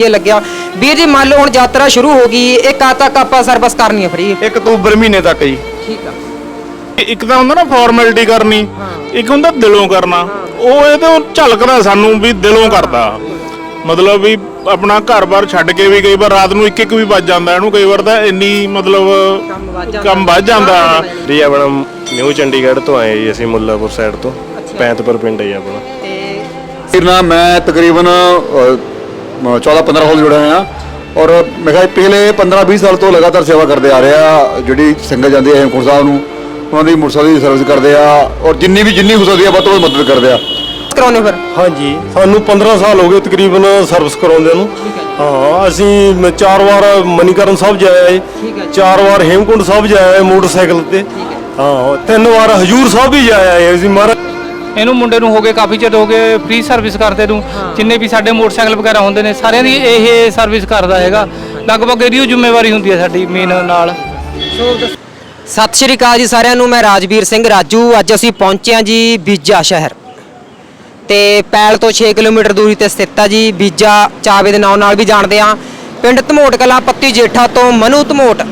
ਇਹ ਲੱਗਿਆ। ਵੀਰ ਜੀ ਮੰਨ ਲਓ ਹੁਣ ਯਾਤਰਾ ਸ਼ੁਰੂ ਹੋ ਗਈ ਇਹ ਕਦ ਤੱਕ ਆਪਾਂ ਸਰਵਿਸ ਕਰਨੀ ਹੈ ਫ੍ਰੀ 1 ਅਕਤੂਬਰ ਮਹੀਨੇ ਤੱਕ ਜੀ। ਠੀਕ ਆ। ਇੱਕ ਤਾਂ ਹੁੰਦਾ ਨਾ ਫਾਰਮੈਲਿਟੀ ਕਰਨੀ ਇੱਕ ਹੁੰਦਾ ਦਿਲੋਂ ਕਰਨਾ। ਉਹ ਇਹਦੇ ਝਲਕਦਾ ਸਾਨੂੰ ਵੀ ਦਿਲੋਂ ਕਰਦਾ। ਮਤਲਬ ਵੀ ਆਪਣਾ ਘਰ-ਬਾਰ ਛੱਡ ਕੇ ਵੀ ਕਈ ਵਾਰ ਰਾਤ ਨੂੰ ਇੱਕ ਇੱਕ ਵੀ ਵੱਜ ਜਾਂਦਾ ਇਹਨੂੰ ਕਈ ਵਾਰ ਤਾਂ ਇੰਨੀ ਮਤਲਬ ਕੰਮ ਵੱਜ ਜਾਂਦਾ। ਜੀ ਆਪਣਾ ਨਿਊ ਚੰਡੀਗੜ੍ਹ ਤੋਂ ਆਏ ਜੀ ਅਸੀਂ ਮੁੱਲਾਪੁਰ ਸਾਈਡ ਤੋਂ। ਪੈਂਤਪੁਰ ਪਿੰਡ ਹੈ ਜੀ ਆਪਣਾ। ਤੇ ਫਿਰ ਨਾ ਮੈਂ ਤਕਰੀਬਨ 14-15 ਸਾਲ ਜੁੜਿਆ ਹਾਂ ਔਰ ਮੈਂ ਕਿਹਾ ਪਿਛਲੇ 15-20 ਸਾਲ ਤੋਂ ਲਗਾਤਾਰ ਸੇਵਾ ਕਰਦੇ ਆ ਰਿਹਾ ਜਿਹੜੀ ਸੰਗਤ ਜਾਂਦੀ ਹੈ ਹੇਮਕੁੰਟ ਸਾਹਿਬ ਨੂੰ ਉਹਨਾਂ ਦੀ ਮੁਰਸਾ ਦੀ ਸਰਵਿਸ ਕਰਦੇ ਆ ਔਰ ਜਿੰਨੀ ਵੀ ਜਿੰਨੀ ਹੋ ਸਕਦੀ ਆ ਵੱਧ ਤੋਂ ਵੱਧ ਮਦਦ ਕਰਦੇ ਆ। ਕਰਾਉਣੇ ਫਿਰ? ਹਾਂਜੀ ਸਾਨੂੰ 15 ਸਾਲ ਹੋ ਗਏ ਤਕਰੀਬਨ ਸਰਵਿਸ ਕਰਾਉਂਦੇ ਨੂੰ। ਹਾਂ ਅਸੀਂ ਚਾਰ ਵਾਰ ਮਨੀਕਰਨ ਸਾਹਿਬ ਜਾਇਆ ਹੈ। ਚਾਰ ਵਾਰ ਹੇਮਕੁੰਟ ਸਾਹਿਬ ਜਾਇਆ ਏ ਮੋਟਰਸਾਈਕਲ ਤੇ। ਹਾਂ ਤਿੰਨ ਵਾਰ ਹਜੂਰ ਸਾਹਿਬ ਵੀ ਜਾਇਆ ਏ ਅਸੀਂ ਮਹਾਰਾਜ ਇਹਨੂੰ ਮੁੰਡੇ ਨੂੰ ਹੋ ਗਏ ਕਾਫੀ ਚਿਰ ਹੋ ਗਏ ਫ੍ਰੀ ਸਰਵਿਸ ਕਰਦੇ ਨੂੰ ਜਿੰਨੇ ਵੀ ਸਾਡੇ ਮੋਟਰਸਾਈਕਲ ਵਗੈਰਾ ਹੁੰਦੇ ਨੇ ਸਾਰਿਆਂ ਦੀ ਇਹ ਸਰਵਿਸ ਕਰਦਾ ਹੈਗਾ। ਲਗਭਗ ਇਹਦੀ ਜ਼ਿੰਮੇਵਾਰੀ ਹੁੰਦੀ ਹੈ ਸਾਡੀ ਮੇਨ ਨਾਲ। ਸਤਿ ਸ਼੍ਰੀ ਅਕਾਲ ਜੀ ਸਾਰਿਆਂ ਨੂੰ ਮੈਂ ਰਾਜਵੀਰ ਸਿੰਘ ਰਾਜੂ। ਅੱਜ ਅਸੀਂ ਪਹੁੰਚੇ ਹਾਂ ਜੀ ਬੀਜਾ ਸ਼ਹਿਰ। ਤੇ ਪੈਲ ਤੋਂ 6 ਕਿਲੋਮੀਟਰ ਦੂਰੀ ਤੇ ਸਥਿਤ ਆ ਜੀ ਬੀਜਾ ਚਾਵੇ ਦੇ ਨਾਂ ਨਾਲ ਵੀ ਜਾਣਦੇ ਆ ਪਿੰਡ ਧਮੋਟ ਕਲਾਂ ਪੱਤੀ ਜੇਠਾ ਤੋਂ ਮਨੂ ਧਮੋਟ।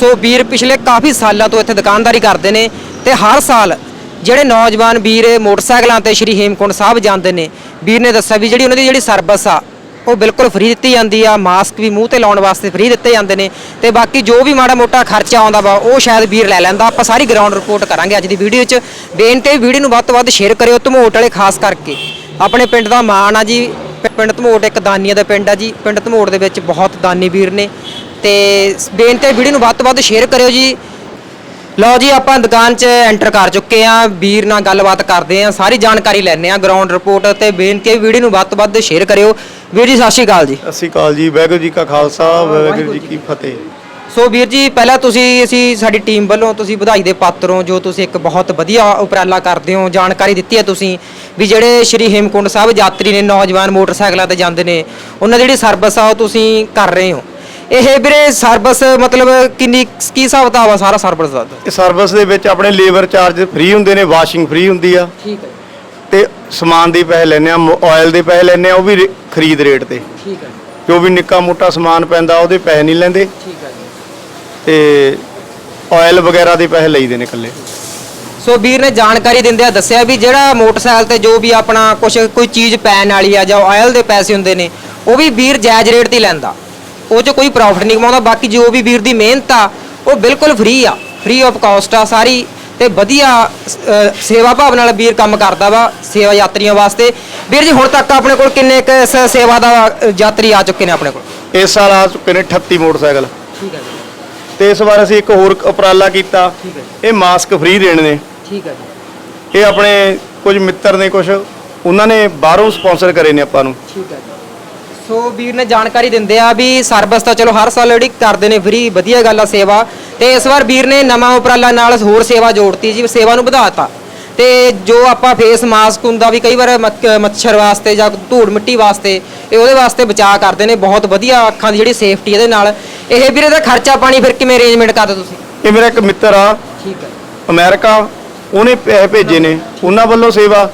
ਸੋ ਵੀਰ ਪਿਛਲੇ ਕਾਫੀ ਸਾਲਾਂ ਤੋਂ ਇੱਥੇ ਦੁਕਾਨਦਾਰੀ ਕਰਦੇ ਨੇ ਤੇ ਹਰ ਸਾਲ ਜਿਹੜੇ ਨੌਜਵਾਨ ਵੀਰ ਮੋਟਰਸਾਈਕਲਾਂ ਤੇ ਸ਼੍ਰੀ ਹੇਮਕੁੰਟ ਸਾਹਿਬ ਜਾਂਦੇ ਨੇ, ਵੀਰ ਨੇ ਦੱਸਿਆ ਵੀ ਜਿਹੜੀ ਉਹਨਾਂ ਦੀ ਜਿਹੜੀ ਸਰਵਿਸ ਆ, ਉਹ ਬਿਲਕੁਲ ਫ੍ਰੀ ਦਿੱਤੀ ਜਾਂਦੀ ਆ, ਮਾਸਕ ਵੀ ਮੂੰਹ ਤੇ ਲਾਉਣ ਵਾਸਤੇ ਫ੍ਰੀ ਦਿੱਤੇ ਜਾਂਦੇ ਨੇ ਤੇ ਬਾਕੀ ਜੋ ਵੀ ਮਾੜਾ ਮੋਟਾ ਖਰਚਾ ਆਉਂਦਾ ਵਾ, ਉਹ ਸ਼ਾਇਦ ਵੀਰ ਲੈ ਲੈਂਦਾ। ਆਪਾਂ ਸਾਰੀ ਗਰਾਊਂਡ ਰਿਪੋਰਟ ਕਰਾਂਗੇ ਅੱਜ ਦੀ ਵੀਡੀਓ 'ਚ ਬੇਨਤੀ ਵੀਡੀਓ ਨੂੰ ਵੱਧ ਤੋਂ ਵੱਧ ਸ਼ੇਅਰ ਕਰਿਓ, ਧਮੋਟ ਵਾਲੇ ਖਾਸ ਕਰਕੇ। ਆਪਣੇ ਪਿੰਡ ਦਾ ਮਾਣ ਆ ਜੀ ਪਿੰਡ ਧਮੋਟ ਇੱਕ ਦਾਨੀਆਂ ਦਾ ਪਿੰਡ ਆ ਜੀ, ਪਿੰਡ ਧਮੋਟ ਦੇ ਵਿੱਚ ਬਹੁਤ ਦਾਨੀ ਵੀਰ ਨੇ। ਤੇ ਬੇਨਤੀ ਵੀਡੀਓ ਨੂੰ ਵੱਧ ਤੋਂ ਵੱਧ ਸ਼ੇਅਰ ਕਰਿਓ ਜੀ। ਲਓ ਜੀ ਆਪਾਂ ਦੁਕਾਨ 'ਚ ਐਂਟਰ ਕਰ ਚੁੱਕੇ ਆ ਵੀਰ ਨਾਲ ਗੱਲਬਾਤ ਕਰਦੇ ਆ ਸਾਰੀ ਜਾਣਕਾਰੀ ਲੈਣੇ ਆ ਗਰਾਊਂਡ ਰਿਪੋਰਟ ਤੇ ਬੇਨਤੀ ਹੈ ਵੀਡੀਓ ਨੂੰ ਵੱਧ ਤੋਂ ਵੱਧ ਸ਼ੇਅਰ ਕਰਿਓ। ਵੀਰ ਜੀ ਸਤਿ ਸ਼੍ਰੀ ਅਕਾਲ ਜੀ। ਸਤਿ ਸ਼੍ਰੀ ਅਕਾਲ ਜੀ ਵਾਹਿਗੁਰੂ ਜੀ ਕਾ ਖਾਲਸਾ ਵਾਹਿਗੁਰੂ ਜੀ ਕੀ ਫਤਿਹ। ਸੋ ਵੀਰ ਜੀ ਪਹਿਲਾਂ ਤੁਸੀਂ ਅਸੀਂ ਸਾਡੀ ਟੀਮ ਵੱਲੋਂ ਤੁਸੀਂ ਵਧਾਈ ਦੇ ਪਾਤਰ ਹੋ ਜੋ ਤੁਸੀਂ ਇੱਕ ਬਹੁਤ ਵਧੀਆ ਉਪਰਾਲਾ ਕਰਦੇ ਹੋ ਜਾਣਕਾਰੀ ਦਿੱਤੀ ਹੈ ਤੁਸੀਂ ਵੀ ਜਿਹੜੇ ਸ਼੍ਰੀ ਹੇਮਕੁੰਡ ਸਾਹਿਬ ਯਾਤਰੀ ਨੇ ਨੌਜਵਾਨ ਮੋਟਰਸਾਈਕਲਾਂ ਤੇ ਜਾਂਦੇ ਨੇ ਉਹਨਾਂ ਦੀ ਜਿਹੜੀ ਸਰਵਿਸ ਆ ਉਹ ਤੁਸੀਂ ਕਰ ਰਹੇ ਹੋ। ਇਹ ਵੀਰੇ ਸਰਵਿਸ ਮਤਲਬ ਕਿੰਨੀ ਕੀ ਹਿਸਾਬ ਕਿਤਾਬ ਆ ਸਾਰਾ ਸਰਵਿਸ ਦਾ? ਇਹ ਸਰਵਿਸ ਦੇ ਵਿੱਚ ਆਪਣੇ ਲੇਬਰ ਚਾਰਜ ਫ੍ਰੀ ਹੁੰਦੇ ਨੇ ਵਾਸ਼ਿੰਗ ਫ੍ਰੀ ਹੁੰਦੀ ਆ। ਠੀਕ ਹੈ ਤੇ ਸਮਾਨ ਦੇ ਪੈਸੇ ਲੈਣੇ ਆ ਆਇਲ ਦੇ ਪੈਸੇ ਲੈਣੇ ਆ ਉਹ ਵੀ ਖਰੀਦ ਰੇਟ ਤੇ। ਠੀਕ ਹੈ ਜੋ। ਵੀ ਨਿੱਕਾ ਮੋਟਾ ਸਮਾਨ ਪੈਂਦਾ ਉਹਦੇ ਪੈਸੇ ਨਹੀਂ ਲੈਂਦੇ। ਠੀਕ ਹੈ ਤੇ ਆਇਲ ਵਗੈਰਾ ਦੇ ਪੈਸੇ ਲਈਦੇ ਨੇ ਇਕੱਲੇ। ਸੋ ਵੀਰ ਨੇ ਜਾਣਕਾਰੀ ਦਿੰਦਿਆਂ ਦੱਸਿਆ ਵੀ ਜਿਹੜਾ ਮੋਟਰਸਾਈਕਲ ਤੇ ਜੋ ਵੀ ਆਪਣਾ ਕੁਝ ਕੋਈ ਚੀਜ਼ ਪੈਣ ਵਾਲੀ ਆ ਜਾਂ ਆਇਲ ਦੇ ਪੈਸੇ ਹੁੰਦੇ ਨੇ ਉਹ ਵੀ ਵੀਰ ਜਾਇਜ਼ ਰੇਟ ਤੇ ਲੈਂਦਾ। ਉਹ 'ਚ ਕੋਈ ਪ੍ਰੋਫਿਟ ਨਹੀਂ ਕਮਾਉਂਦਾ ਬਾਕੀ ਜੋ ਵੀ ਵੀਰ ਦੀ ਮਿਹਨਤ ਆ ਉਹ ਬਿਲਕੁਲ ਫ੍ਰੀ ਆ। ਫ੍ਰੀ ਆਫ ਕਾਸਟ ਆ ਸਾਰੀ ਤੇ ਵਧੀਆ ਅ, ਸੇਵਾ ਭਾਵ ਨਾਲ ਵੀਰ ਕੰਮ ਕਰਦਾ ਵਾ ਸੇਵਾ ਯਾਤਰੀਆਂ ਵਾਸਤੇ। ਵੀਰ ਜੀ ਹੁਣ ਤੱਕ ਆਪਣੇ ਕੋਲ ਕਿੰਨੇ ਕੁ ਇਸ ਸੇਵਾ ਦਾ ਅ, ਯਾਤਰੀ ਆ ਚੁੱਕੇ ਨੇ ਆਪਣੇ ਕੋਲ? ਇਸ ਸਾਲ ਆ ਚੁੱਕੇ ਨੇ 38 ਮੋਟਰਸਾਈਕਲ। ਠੀਕ ਹੈ ਤੇ ਇਸ ਵਾਰ ਅਸੀਂ ਇੱਕ ਹੋਰ ਉਪਰਾਲਾ ਕੀਤਾ। ਠੀਕ ਹੈ ਇਹ ਮਾਸਕ ਫ੍ਰੀ ਦੇਣ ਨੇ। ਠੀਕ ਹੈ ਜੀ। ਇਹ ਆਪਣੇ ਕੁਝ ਮਿੱਤਰ ਨੇ ਕੁਝ ਉਹਨਾਂ ਨੇ ਬਾਹਰੋਂ ਸਪਾਂਸਰ ਕਰੇ ਨੇ ਆਪਾਂ ਨੂੰ। ਠੀਕ ਹੈ ਜੀ। ਸੋ ਵੀਰ ਨੇ ਜਾਣਕਾਰੀ ਦਿੰਦੇ ਆ ਵੀ ਸਰਵਿਸ ਤਾਂ ਚਲੋ ਹਰ ਸਾਲ ਜਿਹੜੀ ਕਰਦੇ ਨੇ ਫ੍ਰੀ ਵਧੀਆ ਗੱਲ ਆ ਸੇਵਾ। ਤੇ ਇਸ ਵਾਰ ਵੀਰ ਨੇ ਨਵਾਂ ਉਪਰਾਲਾ ਨਾਲ ਹੋਰ ਸੇਵਾ ਜੋੜਤੀ ਜੀ ਸੇਵਾ ਨੂੰ ਵਧਾਤਾ। ਤੇ ਜੋ ਆਪਾਂ ਫੇਸ ਮਾਸਕ ਹੁੰਦਾ ਵੀ ਕਈ ਵਾਰ ਮੱਛਰ ਵਾਸਤੇ ਜਾਂ ਧੂੜ ਮਿੱਟੀ ਵਾਸਤੇ ਇਹ ਉਹਦੇ ਵਾਸਤੇ ਬਚਾਅ ਕਰਦੇ ਨੇ ਬਹੁਤ ਵਧੀਆ ਅੱਖਾਂ ਦੀ ਜਿਹੜੀ ਸੇਫਟੀ ਇਹਦੇ ਨਾਲ। ਇਹ ਵੀਰੇ ਦਾ ਖਰਚਾ ਪਾਣੀ ਫਿਰ ਕਿਵੇਂ ਅਰੇਂਜਮੈਂਟ ਕਰਦੇ ਤੁਸੀਂ? ਇਹ ਮੇਰਾ ਇੱਕ ਮਿੱਤਰ ਆ। ਠੀਕ ਹੈ ਅਮਰੀਕਾ ਉਹਨੇ ਪੈਸੇ ਭੇਜੇ ਨੇ। ਉਹਨਾਂ ਵੱਲੋਂ ਸੇਵਾ।